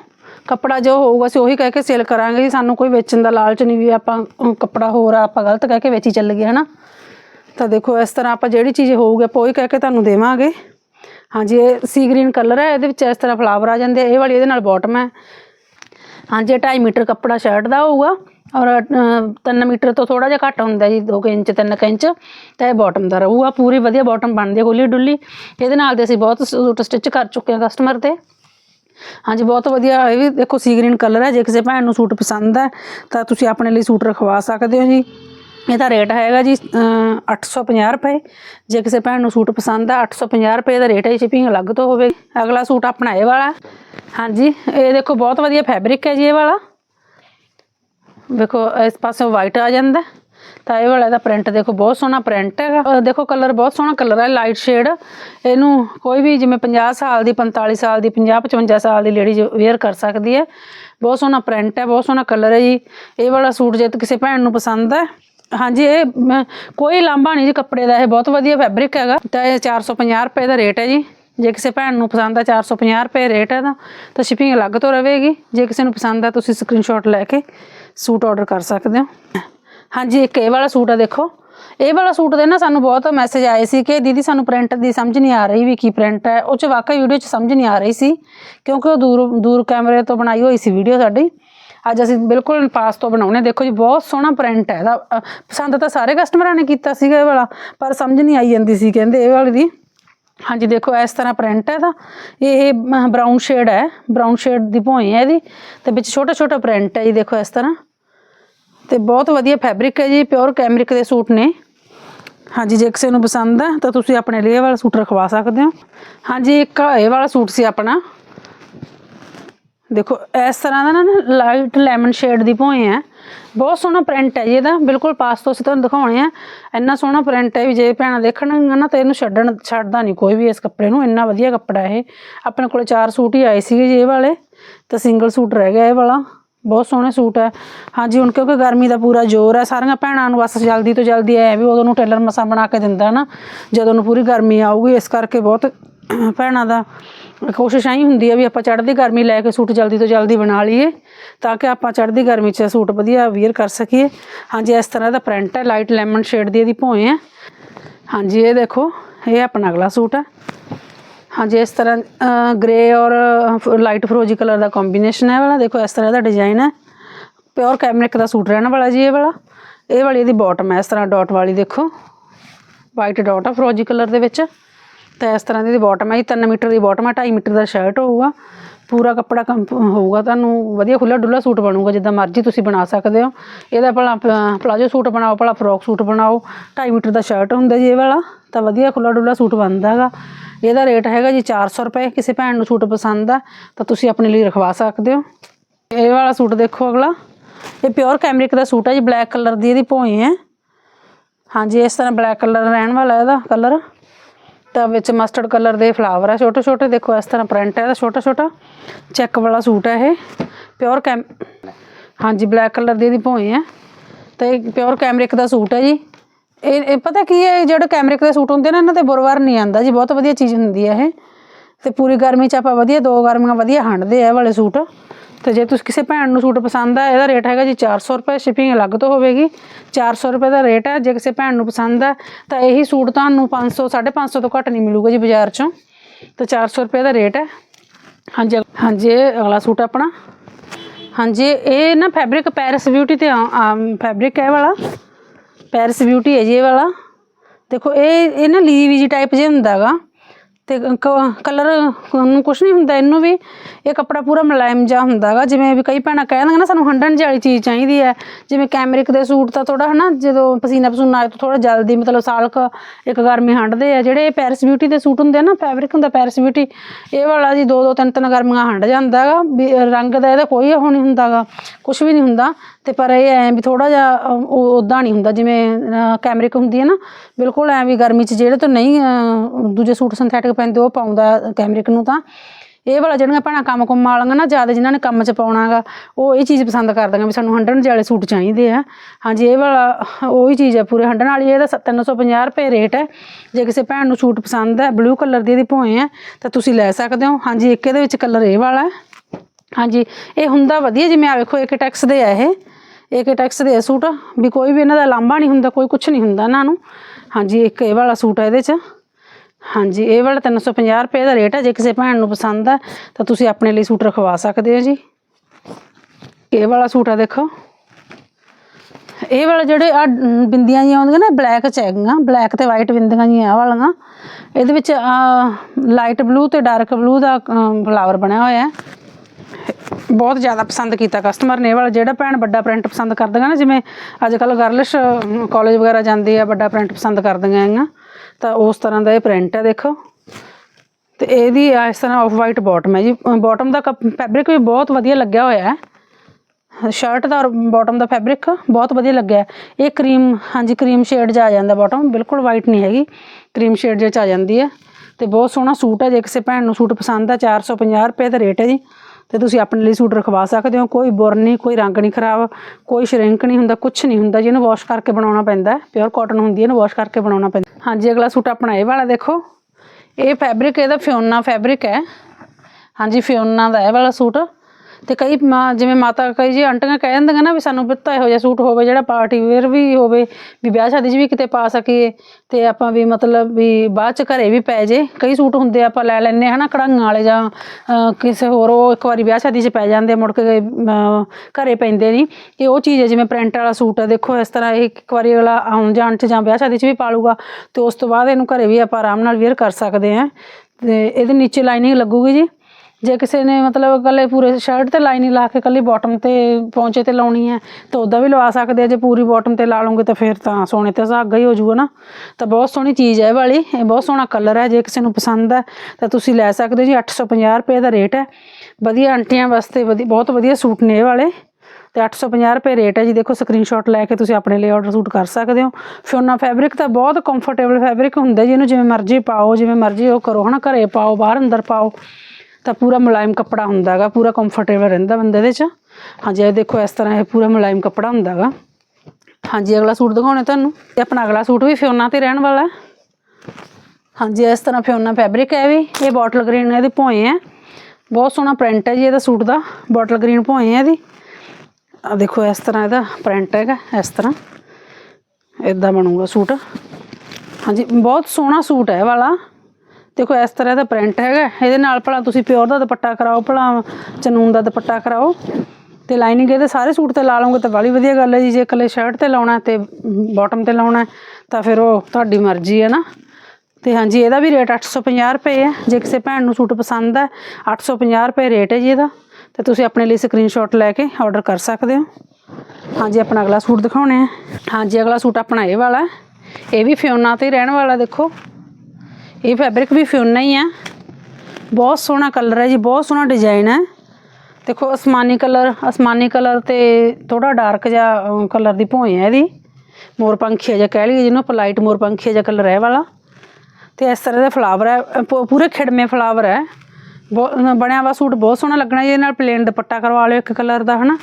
[SPEAKER 1] ਕੱਪੜਾ ਜੋ ਹੋਊਗਾ, ਅਸੀਂ ਉਹੀ ਕਹਿ ਕੇ ਸੇਲ ਕਰਾਂਗੇ ਜੀ। ਸਾਨੂੰ ਕੋਈ ਵੇਚਣ ਦਾ ਲਾਲਚ ਨਹੀਂ ਵੀ ਆਪਾਂ ਕੱਪੜਾ ਹੋਰ ਆ, ਆਪਾਂ ਗਲਤ ਕਹਿ ਕੇ ਵੇਚੀ ਚੱਲ ਗਏ, ਹਨਾ? ਤਾਂ ਦੇਖੋ, ਇਸ ਤਰ੍ਹਾਂ ਆਪਾਂ ਜਿਹੜੀ ਚੀਜ਼ ਹੋਊਗੀ, ਆਪਾਂ ਉਹੀ ਕਹਿ ਕੇ ਤੁਹਾਨੂੰ ਦੇਵਾਂਗੇ। ਹਾਂਜੀ, ਇਹ ਸੀ ਗ੍ਰੀਨ ਕਲਰ ਹੈ, ਇਹਦੇ ਵਿੱਚ ਇਸ ਤਰ੍ਹਾਂ ਫਲਾਵਰ ਆ ਜਾਂਦੇ ਇਹ ਵਾਲੀ ਇਹਦੇ ਨਾਲ ਬਾਟਮ ਹੈ। ਹਾਂਜੀ 2.5 ਮੀਟਰ ਕੱਪੜਾ ਸ਼ਰਟ ਦਾ ਹੋਊਗਾ ਔਰ 3 ਮੀਟਰ ਤੋਂ ਥੋੜਾ ਜਿਹਾ ਘੱਟ ਹੁੰਦਾ ਜੀ 2 ਇੰਚ 3 ਇੰਚ, ਤਾਂ ਇਹ ਬਾਟਮ ਦਾ ਰਹੂਗਾ, ਪੂਰੀ ਵਧੀਆ ਬਾਟਮ ਬਣਦੀ ਹੈ ਖੁੱਲੀ ਡੁੱਲੀ। ਇਹਦੇ ਨਾਲ ਦੇ ਅਸੀਂ ਬਹੁਤ ਸੂਟ ਸਟਿਚ ਕਰ ਚੁੱਕੇ ਹਾਂ ਕਸਟਮਰ ਤੇ। ਹਾਂਜੀ, ਬਹੁਤ ਵਧੀਆ, ਇਹ ਵੀ ਦੇਖੋ ਸੀ ਗ੍ਰੀਨ ਕਲਰ ਹੈ, ਜੇ ਕਿਸੇ ਭੈਣ ਨੂੰ ਸੂਟ ਪਸੰਦ ਹੈ, ਤਾਂ ਤੁਸੀਂ ਆਪਣੇ ਲਈ ਸੂਟ ਰਖਵਾ ਸਕਦੇ ਹੋ ਜੀ। ਇਹਦਾ ਰੇਟ ਹੈਗਾ ਜੀ ਅਮ, 850 ਰੁਪਏ। ਜੇ ਕਿਸੇ ਭੈਣ ਨੂੰ ਸੂਟ ਪਸੰਦ ਆ 850 ਰੁਪਏ ਦਾ ਰੇਟ ਹੈ ਸ਼ਿਪਿੰਗ ਅਲੱਗ ਤੋਂ ਹੋਵੇਗੀ ਅਗਲਾ ਸੂਟ ਆਪਣਾ ਇਹ ਵਾਲਾ। ਹਾਂਜੀ ਇਹ ਦੇਖੋ ਬਹੁਤ ਵਧੀਆ ਫੈਬਰਿਕ ਹੈ ਜੀ ਇਹ ਵਾਲਾ। ਵੇਖੋ ਇਸ ਪਾਸੇ ਵਾਈਟ ਆ ਜਾਂਦਾ। ਤਾਂ ਇਹ ਵਾਲਾ ਦਾ ਪ੍ਰਿੰਟ ਦੇਖੋ ਬਹੁਤ ਸੋਹਣਾ ਪ੍ਰਿੰਟ ਹੈਗਾ। ਦੇਖੋ ਕਲਰ ਬਹੁਤ ਸੋਹਣਾ ਕਲਰ ਹੈ ਲਾਈਟ ਸ਼ੇਡ ਇਹਨੂੰ ਕੋਈ ਵੀ ਜਿਵੇਂ 50 ਸਾਲ ਦੀ 45 ਸਾਲ ਦੀ 50 55 ਸਾਲ ਦੀ ਲੇਡੀ ਵੇਅਰ ਕਰ ਸਕਦੀ ਹੈ। ਬਹੁਤ ਸੋਹਣਾ ਪ੍ਰਿੰਟ ਹੈ ਬਹੁਤ ਸੋਹਣਾ ਕਲਰ ਹੈ ਜੀ। ਇਹ ਵਾਲਾ ਸੂਟ ਜੇ ਕਿਸੇ ਭੈਣ ਨੂੰ ਪਸੰਦ ਹੈ ਹਾਂਜੀ ਇਹ ਮ, ਕੋਈ ਲਾਂਭਾ ਨਹੀਂ ਜੀ ਕੱਪੜੇ ਦਾ ਇਹ ਬਹੁਤ ਵਧੀਆ ਫੈਬਰਿਕ ਹੈਗਾ। ਤਾਂ ਇਹ 450 ਰੁਪਏ ਦਾ ਰੇਟ ਹੈ ਜੀ। ਜੇ ਕਿਸੇ ਭੈਣ ਨੂੰ ਪਸੰਦ ਆ 450 ਰੁਪਏ ਰੇਟ ਹੈ ਦਾ ਤਾਂ ਸ਼ਿਪਿੰਗ ਅਲੱਗ ਤੋਂ ਰਹੇਗੀ ਜੇ ਕਿਸੇ ਨੂੰ ਪਸੰਦ ਆ ਤੁਸੀਂ ਸਕਰੀਨਸ਼ਾਟ ਲੈ ਕੇ ਸੂਟ ਆਰਡਰ ਕਰ ਸਕਦੇ ਹੋ। ਹਾਂਜੀ ਇੱਕ ਇਹ ਵਾਲਾ ਸੂਟ ਆ ਦੇਖੋ। ਇਹ ਵਾਲਾ ਸੂਟ ਦੇ ਨਾ ਸਾਨੂੰ ਬਹੁਤ ਮੈਸੇਜ ਆਏ ਸੀ ਕਿ ਦੀਦੀ ਸਾਨੂੰ ਪ੍ਰਿੰਟ ਦੀ ਸਮਝ ਨਹੀਂ ਆ ਰਹੀ ਵੀ ਕੀ ਪ੍ਰਿੰਟ ਹੈ। ਉਹ ਚ ਵਾਕਈ ਵੀਡੀਓ ਚ ਸਮਝ ਨਹੀਂ ਆ ਰਹੀ ਸੀ ਕਿਉਂਕਿ ਉਹ ਦੂਰ ਦੂਰ ਕੈਮਰੇ ਤੋਂ ਬਣਾਈ ਹੋਈ ਸੀ ਵੀਡੀਓ ਸਾਡੀ। ਅੱਜ ਅਸੀਂ ਬਿਲਕੁਲ ਪਾਸ ਤੋਂ ਬਣਾਉਣੇ ਦੇਖੋ ਜੀ, ਬਹੁਤ ਸੋਹਣਾ ਪ੍ਰਿੰਟ ਹੈ ਇਹਦਾ। ਪਸੰਦ ਤਾਂ ਸਾਰੇ ਕਸਟਮਰਾਂ ਨੇ ਕੀਤਾ ਸੀਗਾ ਇਹ ਵਾਲਾ, ਪਰ ਸਮਝ ਨਹੀਂ ਆਈ ਜਾਂਦੀ ਸੀ, ਕਹਿੰਦੇ ਇਹ ਵਾਲੀ ਦੀ। ਹਾਂਜੀ, ਦੇਖੋ, ਇਸ ਤਰ੍ਹਾਂ ਪ੍ਰਿੰਟ ਹੈ ਦਾ ਇਹ ਬਰਾਊਨ ਸ਼ੇਡ ਹੈ ਬਰਾਊਨ ਸ਼ੇਡ ਦੀ ਭੋਏ ਹੈ ਇਹਦੀ, ਤੇ ਵਿੱਚ ਛੋਟਾ ਛੋਟਾ ਪ੍ਰਿੰਟ ਹੈ ਜੀ, ਦੇਖੋ ਇਸ ਤਰ੍ਹਾਂ। ਤੇ ਬਹੁਤ ਵਧੀਆ ਫੈਬਰਿਕ ਹੈ ਜੀ ਪਿਓਰ ਕੈਮਰਿਕ ਦੇ ਸੂਟ ਨੇ। ਹਾਂਜੀ, ਜੇ ਕਿਸੇ ਨੂੰ ਪਸੰਦ ਹੈ, ਤਾਂ ਤੁਸੀਂ ਆਪਣੇ ਲਈ ਇਹ ਵਾਲਾ ਸੂਟ ਰਖਵਾ ਸਕਦੇ ਹੋ। ਹਾਂਜੀ, ਇੱਕ ਇਹ ਵਾਲਾ ਸੂਟ ਸੀ ਆਪਣਾ। ਦੇਖੋ, ਇਸ ਤਰ੍ਹਾਂ ਦਾ ਨਾ ਲਾਈਟ ਲੈਮਨ ਸ਼ੇਡ ਦੀ ਭੋਏ ਹੈ। ਬਹੁਤ ਸੋਹਣਾ ਪ੍ਰਿੰਟ ਹੈ ਜੀ ਇਹਦਾ। ਬਿਲਕੁਲ ਪਾਸ ਤੋਂ ਅਸੀਂ ਤੁਹਾਨੂੰ ਦਿਖਾਉਣੇ ਆ। ਇੰਨਾ ਸੋਹਣਾ ਪ੍ਰਿੰਟ ਹੈ ਵੀ ਜੇ ਭੈਣਾਂ ਦੇਖਣਗੀਆਂ ਨਾ ਤਾਂ ਇਹਨੂੰ ਛੱਡਣ ਛੱਡਦਾ ਨਹੀਂ ਕੋਈ ਵੀ ਇਸ ਕੱਪੜੇ ਨੂੰ। ਇੰਨਾ ਵਧੀਆ ਕੱਪੜਾ ਇਹ। ਆਪਣੇ ਕੋਲ ਚਾਰ ਸੂਟ ਹੀ ਆਏ ਸੀਗੇ ਜੀ ਇਹ ਵਾਲੇ। ਤਾਂ ਸਿੰਗਲ ਸੂਟ ਰਹਿ ਗਿਆ ਇਹ ਵਾਲਾ। ਬਹੁਤ ਸੋਹਣੇ ਸੂਟ ਹੈ। ਹਾਂਜੀ, ਹੁਣ ਕਿਉਂਕਿ ਗਰਮੀ ਦਾ ਪੂਰਾ ਜ਼ੋਰ ਹੈ, ਸਾਰੀਆਂ ਭੈਣਾਂ ਨੂੰ ਬਸ ਜਲਦੀ ਤੋਂ ਜਲਦੀ ਐ ਵੀ ਉਦੋਂ ਨੂੰ ਟੇਲਰ ਮਸਾਂ ਬਣਾ ਕੇ ਦਿੰਦਾ ਨਾ। ਜਦੋਂ ਨੂੰ ਪੂਰੀ ਗਰਮੀ ਆਊਗੀ, ਇਸ ਕਰਕੇ ਬਹੁਤ ਭੈਣਾਂ ਦਾ ਕੋਸ਼ਿਸ਼ ਆਈ ਹੁੰਦੀ ਹੈ ਵੀ ਆਪਾਂ ਚੜ੍ਹਦੀ ਗਰਮੀ ਲੈ ਕੇ ਸੂਟ ਜਲਦੀ ਤੋਂ ਜਲਦੀ ਬਣਾ ਲਈਏ, ਤਾਂ ਕਿ ਆਪਾਂ ਚੜ੍ਹਦੀ ਗਰਮੀ 'ਚ ਸੂਟ ਵਧੀਆ ਵੀਅਰ ਕਰ ਸਕੀਏ। ਹਾਂਜੀ, ਇਸ ਤਰ੍ਹਾਂ ਦਾ ਪ੍ਰਿੰਟ ਹੈ ਲਾਈਟ ਲੈਮਨ ਸ਼ੇਡ ਦੀ ਇਹਦੀ ਭੋਏ ਹੈ ਹਾਂਜੀ, ਇਹ ਦੇਖੋ, ਇਹ ਆਪਣਾ ਅਗਲਾ ਸੂਟ ਹੈ ਹਾਂਜੀ, ਇਸ ਤਰ੍ਹਾਂ ਗ੍ਰੇ ਔਰ ਲਾਈਟ ਫਰੋਜੀ ਕਲਰ ਦਾ ਕੰਬੀਨੇਸ਼ਨ ਹੈ ਵਾਲਾ। ਦੇਖੋ, ਇਸ ਤਰ੍ਹਾਂ ਦਾ ਡਿਜ਼ਾਈਨ ਹੈ। ਪਿਓਰ ਕੈਮਰਿਕ ਦਾ ਸੂਟ ਰਹਿਣ ਵਾਲਾ ਜੀ ਇਹ ਵਾਲਾ। ਇਹ ਵਾਲੀ ਇਹਦੀ ਬਾਟਮ ਹੈ, ਇਸ ਤਰ੍ਹਾਂ ਡਾਟ ਵਾਲੀ ਦੇਖੋ। ਵਾਈਟ ਡਾਟ ਆ ਫਰੋਜੀ ਕਲਰ ਦੇ ਵਿੱਚ। ਤਾਂ ਇਸ ਤਰ੍ਹਾਂ ਦੀ ਬਾਟਮ ਹੈ ਜੀ 3 ਮੀਟਰ ਦੀ ਬਾਟਮ ਹੈ 2.5 ਮੀਟਰ ਦਾ ਸ਼ਰਟ ਹੋਊਗਾ। ਪੂਰਾ ਕੱਪੜਾ ਕੰਪ ਹੋਊਗਾ, ਤੁਹਾਨੂੰ ਵਧੀਆ ਖੁੱਲਾ ਡੁੱਲਾ ਸੂਟ ਬਣੂਗਾ, ਜਿੱਦਾਂ ਮਰਜ਼ੀ ਤੁਸੀਂ ਬਣਾ ਸਕਦੇ ਹੋ। ਇਹਦਾ ਭਲਾ ਪਲਾਜੋ ਸੂਟ ਬਣਾਓ, ਭਲਾ ਫਰੋਕ ਸੂਟ ਬਣਾਓ 2.5 ਮੀਟਰ ਦਾ ਸ਼ਰਟ ਹੁੰਦਾ ਜੀ ਇਹ ਵਾਲਾ, ਤਾਂ ਵਧੀਆ ਖੁੱਲਾ ਡੁੱਲਾ ਸੂਟ ਬਣਦਾ ਹੈਗਾ। ਇਹਦਾ ਰੇਟ ਹੈਗਾ ਜੀ 400 ਰੁਪਏ, ਕਿਸੇ ਭੈਣ ਨੂੰ ਸੂਟ ਪਸੰਦ ਆ, ਤਾਂ ਤੁਸੀਂ ਆਪਣੇ ਲਈ ਰਖਵਾ ਸਕਦੇ ਹੋ। ਇਹ ਵਾਲਾ ਸੂਟ ਦੇਖੋ ਅਗਲਾ, ਇਹ ਪਿਓਰ ਕੈਮਰਿਕ ਦਾ ਸੂਟ ਹੈ ਜੀ ਬਲੈਕ ਕਲਰ ਦੀ ਇਹਦੀ ਭੋਏ ਹੈ। ਹਾਂਜੀ, ਇਸ ਤਰ੍ਹਾਂ ਬਲੈਕ ਕਲਰ ਰਹਿਣ ਵਾਲਾ ਇਹਦਾ ਕਲਰ ਤਾਂ ਵਿੱਚ ਮਸਟਰਡ ਕਲਰ ਦੇ ਫਲਾਵਰ ਆ, ਛੋਟੇ ਛੋਟੇ, ਦੇਖੋ ਇਸ ਤਰ੍ਹਾਂ ਪ੍ਰਿੰਟ ਹੈ ਇਹਦਾ ਛੋਟਾ ਛੋਟਾ। ਚੈੱਕ ਵਾਲਾ ਸੂਟ ਹੈ ਇਹ ਪਿਓਰ ਕੈਮ ਹਾਂਜੀ ਬਲੈਕ ਕਲਰ ਦੀ ਇਹਦੀ ਭੋਏ ਹੈ ਤੇ ਇਹ ਪਿਓਰ ਕੈਮਰਿਕ ਦਾ ਸੂਟ ਹੈ ਜੀ। ਇਹ ਇਹ ਪਤਾ ਕੀ ਹੈ ਜਿਹੜੇ ਕੈਮਰਿਕ ਦੇ ਸੂਟ ਹੁੰਦੇ ਨੇ, ਇਹਨਾਂ ਤੇ ਬੁਰਵਾਰ ਨਹੀਂ ਆਂਦਾ ਜੀ, ਬਹੁਤ ਵਧੀਆ ਚੀਜ਼ ਹੁੰਦੀ ਹੈ ਇਹ। ਤੇ ਪੂਰੀ ਗਰਮੀ 'ਚ ਆਪਾਂ ਵਧੀਆ, ਦੋ ਗਰਮੀਆਂ ਵਧੀਆ ਹੰਡਦੇ ਆ ਇਹ ਵਾਲੇ ਸੂਟ। ਤੇ ਜੇ ਤੁਸੀਂ ਕਿਸੇ ਭੈਣ ਨੂੰ ਸੂਟ ਪਸੰਦ ਆ, ਇਹਦਾ ਰੇਟ ਹੈਗਾ ਜੀ 400 ਰੁਪਏ ਸ਼ਿਪਿੰਗ ਅਲੱਗ ਤੋਂ ਹੋਵੇਗੀ। 400 ਰੁਪਏ ਦਾ ਰੇਟ ਹੈ, ਜੇ ਕਿਸੇ ਭੈਣ ਨੂੰ ਪਸੰਦ ਆ, ਤਾਂ ਇਹੀ ਸੂਟ ਤੁਹਾਨੂੰ 500 550 ਤੋਂ ਘੱਟ ਨਹੀਂ ਮਿਲੂਗਾ ਜੀ ਬਾਜ਼ਾਰ 'ਚੋਂ। ਤਾਂ 400 ਰੁਪਏ ਦਾ ਰੇਟ ਹੈ। ਹਾਂਜੀ, ਅਗ- ਹਾਂਜੀ, ਇਹ ਅਗਲਾ ਸੂਟ ਆਪਣਾ। ਹਾਂਜੀ, ਇਹ ਨਾ ਫੈਬਰਿਕ ਪੈਰਿਸ ਬਿਊਟੀ ਤੇ ਫੈਬਰਿਕ ਹੈ ਵਾਲਾ। ਪੈਰਿਸ ਬਿਊਟੀ ਹੈ ਜੀ ਇਹ ਵਾਲਾ। ਦੇਖੋ, ਇਹ ਇਹ ਨਾ ਲੀਵੀ ਜੀ ਟਾਈਪ ਜੇ ਹੁੰਦਾਗਾ ਤੇ ਕਲਰ ਨੂੰ ਕੁਝ ਨਹੀਂ ਹੁੰਦਾ, ਇਹਨੂੰ ਵੀ ਇਹ ਕੱਪੜਾ ਪੂਰਾ ਮੁਲਾਇਮ ਜਿਹਾ ਹੁੰਦਾਗਾ ਜਿਵੇਂ ਵੀ ਕਈ ਭੈਣਾਂ ਕਹਿ ਦਿੰਦੀਆਂ ਨਾ, ਸਾਨੂੰ ਹੰਡਣ ਜਿਹੀ ਵਾਲੀ ਚੀਜ਼ ਚਾਹੀਦੀ ਹੈ। ਜਿਵੇਂ ਕੈਮਰਿਕ ਦੇ ਸੂਟ ਤਾਂ ਥੋੜਾ ਹਨਾ, ਜਦੋਂ ਪਸੀਨਾ ਪਸੂਨਾ ਆਏ ਤਾਂ ਥੋੜਾ ਜਲਦੀ ਮਤਲਬ ਸਾਲਕ ਇੱਕ ਗਰਮੀ ਹੰਡਦੇ ਆ। ਜਿਹੜੇ ਪੈਰਿਸ ਬਿਊਟੀ ਦੇ ਸੂਟ ਹੁੰਦੇ ਆ ਨਾ ਫੈਬਰਿਕ ਹੁੰਦਾ ਪੈਰਿਸ ਬਿਊਟੀ ਇਹ ਵਾਲਾ ਜੀ ਦੋ ਦੋ ਤਿੰਨ ਤਿੰਨ ਗਰਮੀਆਂ ਹੰਡ ਜਾਂਦਾਗਾ ਵੀ ਰੰਗ ਦਾ ਇਹਦਾ ਕੋਈ ਉਹ ਨਹੀਂ ਹੁੰਦਾਗਾ ਕੁਝ ਵੀ ਨਹੀਂ ਹੁੰਦਾ। ਤੇ ਪਰ ਇਹ ਐ ਵੀ ਥੋੜਾ ਜਿਹਾ ਉਦਾਂ ਨਹੀਂ ਹੁੰਦਾ ਜਿਵੇਂ ਕੈਮਰਿਕ ਹੁੰਦੀ ਹੈ ਨਾ, ਬਿਲਕੁਲ ਐ ਵੀ ਗਰਮੀ 'ਚ ਜਿਹੜੇ ਤੋਂ ਨਹੀਂ ਦੂਜੇ ਸੂਟ ਸਿੰਥੈਟਿਕ ਪੈਂਦੇ ਉਹ ਪਾਉਂਦਾ ਕੈਮਰਿਕ ਨੂੰ ਤਾਂ। ਇਹ ਵਾਲਾ ਜਿਹੜੀਆਂ ਭੈਣਾਂ ਕੰਮ ਕੁੰਮ ਵਾਲੀਆਂ ਨਾ, ਜ਼ਿਆਦਾ ਜਿਨ੍ਹਾਂ ਨੇ ਕੰਮ 'ਚ ਪਾਉਣਾਗਾ, ਉਹ ਇਹ ਚੀਜ਼ ਪਸੰਦ ਕਰਦੀਆਂ ਵੀ ਸਾਨੂੰ ਹੰਡਣ ਵਾਲੇ ਸੂਟ ਚਾਹੀਦੇ ਆ। ਹਾਂਜੀ, ਇਹ ਵਾਲਾ, ਉਹੀ ਚੀਜ਼ ਹੈ ਪੂਰੇ ਹੰਡਣ ਵਾਲੀ, ਇਹਦਾ 350 ਰੁਪਏ ਰੇਟ ਹੈ। ਜੇ ਕਿਸੇ ਭੈਣ ਨੂੰ ਸੂਟ ਪਸੰਦ ਹੈ ਬਲੂ ਕਲਰ ਦੀ ਇਹਦੀ ਭੋਏ ਹੈ, ਤਾਂ ਤੁਸੀਂ ਲੈ ਸਕਦੇ ਹੋ। ਹਾਂਜੀ, ਇੱਕ ਇਹਦੇ ਵਿੱਚ ਕਲਰ ਇਹ ਵਾਲਾ ਹੈ। ਹਾਂਜੀ, ਇਹ ਹੁੰਦਾ ਵਧੀਆ ਜਿਵੇਂ ਆ ਵੇਖੋ, ਇੱਕ ਟੈਕਸ ਦੇ ਆ ਇਹ। ਏਕੇ ਟੈਕਸ ਦੇ ਸੂਟ ਵੀ ਕੋਈ ਵੀ ਇਹਨਾਂ ਦਾ ਲਾਂਭਾ ਨਹੀਂ ਹੁੰਦਾ, ਕੋਈ ਕੁਝ ਨਹੀਂ ਹੁੰਦਾ ਇਹਨਾਂ ਨੂੰ। ਹਾਂਜੀ, ਇੱਕ ਇਹ ਵਾਲਾ ਸੂਟ ਹੈ ਇਹਦੇ 'ਚ। ਹਾਂਜੀ, ਇਹ ਵਾਲਾ 350 ਰੁਪਏ ਦਾ ਰੇਟ ਹੈ ਜੇ ਕਿਸੇ ਭੈਣ ਨੂੰ ਪਸੰਦ ਹੈ ਤਾਂ ਤੁਸੀਂ ਆਪਣੇ ਲਈ ਸੂਟ ਰਖਵਾ ਸਕਦੇ ਹੋ ਜੀ। ਇਹ ਵਾਲਾ ਸੂਟ ਆ ਦੇਖੋ। ਇਹ ਵਾਲੇ ਜਿਹੜੇ ਆ ਬਿੰਦੀਆਂ ਜੀਆਂ ਆਉਂਦੀਆਂ ਨਾ ਬਲੈਕ ਚ ਹੈਗੀਆਂ ਬਲੈਕ ਤੇ ਵਾਈਟ ਬਿੰਦੀਆਂ ਜੀਆਂ ਆ ਵਾਲੀਆਂ। ਇਹਦੇ ਵਿੱਚ ਲਾਈਟ ਬਲੂ ਤੇ ਡਾਰਕ ਬਲੂ ਦਾ ਫਲਾਵਰ ਬਣਿਆ ਹੋਇਆ ਹੈ। ਬਹੁਤ ਜ਼ਿਆਦਾ ਪਸੰਦ ਕੀਤਾ ਕਸਟਮਰ ਨੇ ਇਹ ਵਾਲਾ, ਜਿਹੜਾ ਭੈਣ ਵੱਡਾ ਪ੍ਰਿੰਟ ਪਸੰਦ ਕਰਦੀਆਂ ਨਾ, ਜਿਵੇਂ ਅੱਜ ਕੱਲ ਗਰਲਸ ਕਾਲਜ ਵਗੈਰਾ ਜਾਂਦੀ ਆ, ਵੱਡਾ ਪ੍ਰਿੰਟ ਪਸੰਦ ਕਰਦੀਆਂ ਹੈਗੀਆਂ, ਤਾਂ ਉਸ ਤਰ੍ਹਾਂ ਦਾ ਇਹ ਪ੍ਰਿੰਟ ਹੈ, ਦੇਖੋ। ਤੇ ਇਹਦੀ ਇਸ ਤਰ੍ਹਾਂ ਆਫ ਵਾਈਟ ਬਾਟਮ ਹੈ ਜੀ। ਬਾਟਮ ਦਾ ਫੈਬਰਿਕ ਵੀ ਬਹੁਤ ਵਧੀਆ ਲੱਗਿਆ ਹੋਇਆ ਹੈ। ਸ਼ਰਟ ਦਾ ਔਰ ਬਾਟਮ ਦਾ ਫੈਬਰਿਕ ਬਹੁਤ ਵਧੀਆ ਲੱਗਿਆ ਇਹ ਕਰੀਮ ਹਾਂਜੀ ਕਰੀਮ ਸ਼ੇਡ 'ਚ ਆ ਜਾਂਦਾ ਬਾਟਮ ਬਿਲਕੁਲ ਵਾਈਟ ਨਹੀਂ ਹੈਗੀ। ਕਰੀਮ ਸ਼ੇਡ ਜਿਹੇ 'ਚ ਆ ਜਾਂਦੀ ਹੈ। ਤੇ ਬਹੁਤ ਸੋਹਣਾ ਸੂਟ ਹੈ, ਜੇ ਕਿਸੇ ਭੈਣ ਨੂੰ ਸੂਟ ਪਸੰਦ ਆ 450 ਰੁਪਏ ਦਾ ਰੇਟ ਹੈ ਜੀ। ਤੇ ਤੁਸੀਂ ਆਪਣੇ ਲਈ ਸੂਟ ਰਖਵਾ ਸਕਦੇ ਹੋ। ਕੋਈ ਬੁਰ ਨਹੀਂ, ਕੋਈ ਰੰਗ ਨਹੀਂ ਖਰਾਬ, ਕੋਈ ਸ਼ਰਿੰਕ ਨਹੀਂ ਹੁੰਦਾ ਕੁਝ ਨਹੀਂ ਹੁੰਦਾ। ਜਿਹਨੂੰ ਵਾਸ਼ ਕਰਕੇ ਬਣਾਉਣਾ ਪੈਂਦਾ ਪਿਓਰ ਕਾਟਨ ਹੁੰਦੀ ਹੈ, ਇਹਨੂੰ ਵਾਸ਼ ਕਰਕੇ ਬਣਾਉਣਾ ਪੈਂਦਾ ਹਾਂਜੀ, ਅਗਲਾ ਸੂਟ ਆਪਣਾ ਇਹ ਵਾਲਾ ਦੇਖੋ। ਇਹ ਫੈਬਰਿਕ ਇਹਦਾ ਫਿਓਨਾ ਫੈਬਰਿਕ ਹੈ। ਹਾਂਜੀ ਫਿਓਨਾ ਦਾ ਇਹ ਵਾਲਾ ਸੂਟ। ਤੇ ਕਈ ਮਾਂ- ਜਿਵੇਂ ਮਾਤਾ ਕਈ ਜੀ ਆਂਟੀਆਂ ਕਹਿ ਦਿੰਦੀਆਂ ਨਾ ਵੀ ਸਾਨੂੰ ਬਿੱਤਾ ਇਹੋ ਜਿਹਾ ਸੂਟ ਹੋਵੇ ਜਿਹੜਾ ਪਾਰਟੀ ਵੇਅਰ ਵੀ ਹੋਵੇ ਵੀ ਵਿਆਹ ਸ਼ਾਦੀ 'ਚ ਵੀ ਕਿਤੇ ਪਾ ਸਕੀਏ ਤੇ ਆਪਾਂ ਵੀ ਮਤਲਬ ਵੀ ਬਾਅਦ 'ਚ ਘਰੇ ਵੀ ਪੈ ਜੇ। ਕਈ ਸੂਟ ਹੁੰਦੇ ਆ ਆਪਾਂ ਲੈ ਲੈਂਦੇ ਲੈਨੇ ਹਨਾ ਕੜਾਂਗਾਂ ਵਾਲੇ ਜਾਂ ਅਹ, ਕਿਸੇ ਹੋਰ ਉਹ ਇੱਕ ਵਾਰੀ ਵਿਆਹ ਸ਼ਾਦੀ 'ਚ ਪੈ ਜਾਂਦੇ ਆ, ਮੁੜ ਕੇ ਅਹ, ਘਰੇ ਪੈਂਦੇ ਨਹੀਂ। ਇਹ ਉਹ ਚੀਜ਼ ਹੈ ਜਿਵੇਂ ਪ੍ਰਿੰਟ ਵਾਲਾ ਸੂਟ ਹੈ ਦੇਖੋ ਇਸ ਤਰ੍ਹਾਂ ਇਹ ਇੱਕ ਵਾਰੀ ਅਗਲਾ ਆਉਣ ਜਾਣ 'ਚ ਜਾਂ ਵਿਆਹ ਸ਼ਾਦੀ 'ਚ ਵੀ ਪਾ ਲੂਗਾ ਤੇ ਉਸ ਤੋਂ ਬਾਅਦ ਇਹਨੂੰ ਘਰੇ ਵੀ ਆਪਾਂ ਆਰਾਮ ਨਾਲ ਵੇਅਰ ਕਰ ਸਕਦੇ ਹਾਂ। ਤੇ ਇਹਦੇ ਨੀਚੇ ਲਾਈਨਿੰਗ ਲੱਗੂਗੀ ਜੀ। ਜੇ ਕਿਸੇ ਨੇ ਮਤਲਬ ਕੱਲੇ ਪੂਰੇ ਸ਼ਰਟ ਤੇ ਲਾਈਨਿੰਗ ਲਾ ਕੇ ਕੱਲੀ ਬਾਟਮ ਤੇ ਪੌਂਚੇ ਤੇ ਲਾਉਣੀ ਹੈ, ਤਾਂ ਉਦਾਂ ਵੀ ਲਵਾ ਸਕਦੇ ਆ। ਜੇ ਪੂਰੀ ਬਾਟਮ ਤੇ ਲਾ ਲਓਗੇ ਤਾਂ ਫਿਰ ਤਾਂ ਸੋਹਣੇ ਤੇ ਸੁਹਾਗਾ ਹੀ ਹੋ ਜਾਊਗਾ ਨਾ। ਤਾਂ ਬਹੁਤ ਸੋਹਣੀ ਚੀਜ਼ ਹੈ ਇਹ ਵਾਲੀ, ਇਹ ਬਹੁਤ ਸੋਹਣਾ ਕਲਰ ਹੈ, ਜੇ ਕਿਸੇ ਨੂੰ ਪਸੰਦ ਹੈ, ਤਾਂ ਤੁਸੀਂ ਲੈ ਸਕਦੇ ਹੋ ਜੀ। 850 ਰੁਪਏ ਦਾ ਰੇਟ ਹੈ। ਵਧੀਆ ਆਂਟੀਆਂ ਵਾਸਤੇ ਵਧੀਆ ਬਹੁਤ ਵਧੀਆ ਸੂਟ ਨੇ ਇਹ ਵਾਲੇ। ਤੇ 850 ਰੁਪਏ ਰੇਟ ਹੈ ਜੀ। ਦੇਖੋ ਸਕਰੀਨਸ਼ਾਟ ਲੈ ਕੇ ਤੁਸੀਂ ਆਪਣੇ ਲਈ ਆਰਡਰ ਸੂਟ ਕਰ ਸਕਦੇ ਹੋ। ਫਿਓਨਾ ਫੈਬਰਿਕ ਤਾਂ ਬਹੁਤ ਕੰਫਰਟੇਬਲ ਫੈਬਰਿਕ ਹੁੰਦਾ ਜੀ ਇਹਨੂੰ ਜਿਵੇਂ ਮਰਜ਼ੀ ਪਾਓ, ਜਿਵੇਂ ਮਰਜ਼ੀ ਉਹ ਕਰੋ, ਹਨਾ? ਘਰੇ ਪਾਓ, ਬਾਹਰ ਅੰਦਰ ਪਾਓ। ਤਾਂ ਪੂਰਾ ਮੁਲਾਇਮ ਕੱਪੜਾ ਹੁੰਦਾ ਹੈਗਾ, ਪੂਰਾ ਕੰਫਰਟੇਬਲ ਰਹਿੰਦਾ ਬੰਦੇ ਦੇ ਚ। ਹਾਂਜੀ, ਇਹ ਦੇਖੋ ਇਸ ਤਰ੍ਹਾਂ ਇਹ ਪੂਰਾ ਮੁਲਾਇਮ ਕੱਪੜਾ ਹੁੰਦਾ ਹੈਗਾ। ਹਾਂਜੀ, ਅਗਲਾ ਸੂਟ ਦਿਖਾਉਣੇ ਤੁਹਾਨੂੰ। ਤੇ ਆਪਣਾ ਅਗਲਾ ਸੂਟ ਵੀ ਫਿਓਨਾ ਤੇ ਰਹਿਣ ਵਾਲਾ ਹੈ। ਹਾਂਜੀ, ਇਸ ਤਰ੍ਹਾਂ ਫਿਓਨਾ ਫੈਬਰਿਕ ਹੈ ਵੀ, ਇਹ ਬੋਟਲ ਗ੍ਰੀਨ ਇਹਦੇ ਭੋਏ ਹੈ। ਬਹੁਤ ਸੋਹਣਾ ਪ੍ਰਿੰਟ ਹੈ ਜੀ ਇਹਦਾ ਸੂਟ ਦਾ ਬੋਟਲ ਗ੍ਰੀਨ ਭੋਏ ਹੈ ਇਹਦੀ। ਆ ਦੇਖੋ ਇਸ ਤਰ੍ਹਾਂ ਇਹਦਾ ਪ੍ਰਿੰਟ ਹੈਗਾ, ਇਸ ਤਰ੍ਹਾਂ। ਇਦਾਂ ਬਣੂਗਾ ਸੂਟ। ਹਾਂਜੀ, ਬਹੁਤ ਸੋਹਣਾ ਸੂਟ ਹੈ ਵਾਲਾ। ਦੇਖੋ, ਇਸ ਤਰ੍ਹਾਂ ਦਾ ਪ੍ਰਿੰਟ ਹੈਗਾ। ਇਹਦੇ ਨਾਲ ਭਲਾ ਤੁਸੀਂ ਪਿਓਰ ਦਾ ਦੁਪੱਟਾ ਕਰਾਓ, ਭਲਾ ਚਨੂਨ ਦਾ ਦੁਪੱਟਾ ਕਰਾਓ। ਤੇ ਲਾਈਨਿੰਗ ਇਹਦੇ ਸਾਰੇ ਸੂਟ ਤੇ ਲਾ ਲਓਗੇ ਤਾਂ ਬੜੀ ਵਧੀਆ ਗੱਲ ਹੈ ਜੀ। ਜੇ ਇਕੱਲੇ ਸ਼ਰਟ ਤੇ ਲਾਉਣਾ ਤੇ ਬਾਟਮ ਤੇ ਲਾਉਣਾ ਤਾਂ ਫਿਰ ਉਹ ਤੁਹਾਡੀ ਮਰਜ਼ੀ ਹੈ ਨਾ। ਤੇ ਹਾਂਜੀ, ਇਹਦਾ ਵੀ ਰੇਟ 850 ਰੁਪਏ ਹੈ। ਜੇ ਕਿਸੇ ਭੈਣ ਨੂੰ ਸੂਟ ਪਸੰਦ ਹੈ 850 ਰੁਪਏ ਰੇਟ ਹੈ ਜੀ ਇਹਦਾ। ਤੇ ਤੁਸੀਂ ਆਪਣੇ ਲਈ ਸਕਰੀਨਸ਼ਾਟ ਲੈ ਕੇ ਆਰਡਰ ਕਰ ਸਕਦੇ ਹੋ। ਹਾਂਜੀ, ਆਪਣਾ ਅਗਲਾ ਸੂਟ ਦਿਖਾਉਣੇ ਆ। ਹਾਂਜੀ, ਅਗਲਾ ਸੂਟ ਆਪਣਾ ਇਹ ਵਾਲਾ ਇਹ ਵੀ ਫਿਓਨਾ ਤੇ ਹੀ ਰਹਿਣ ਵਾਲਾ, ਦੇਖੋ। ਇਹ ਫੈਬਰਿਕ ਵੀ ਫਿਉਨਾ ਹੀ ਹੈ ਬਹੁਤ ਸੋਹਣਾ ਕਲਰ ਹੈ ਜੀ ਬਹੁਤ ਸੋਹਣਾ ਡਿਜ਼ਾਈਨ ਹੈ। ਦੇਖੋ ਅਸਮਾਨੀ ਕਲਰ ਅਸਮਾਨੀ ਕਲਰ ਤੇ ਥੋੜਾ ਡਾਰਕ ਜਿਹਾ ਕਲਰ ਦੀ ਭੋਏ ਹੈ ਇਹਦੀ। ਮੋਰ ਜਿਹਾ ਕਹਿ ਲਈਏ ਜਿਹਨੂੰ ਆਪਾਂ ਲਾਈਟ ਮੋਰ ਜਿਹਾ ਕਲਰ ਹੈ ਇਹ ਵਾਲਾ। ਤੇ ਇਸ ਤਰ੍ਹਾਂ ਦਾ ਫਲਾਵਰ ਹੈ ਅ, ਪੂਰੇ ਖਿੜਮੇ ਫਲਾਵਰ ਹੈ। ਬਹੁਤ ਬਣਿਆ ਵਾ ਸੂਟ ਬਹੁਤ ਸੋਹਣਾ ਲੱਗਣਾ ਜੀ ਇਹਦੇ ਨਾਲ ਪਲੇਨ ਦੁਪੱਟਾ ਕਰਵਾ ਲਿਓ ਇੱਕ ਕਲਰ ਦਾ ਹਨਾ।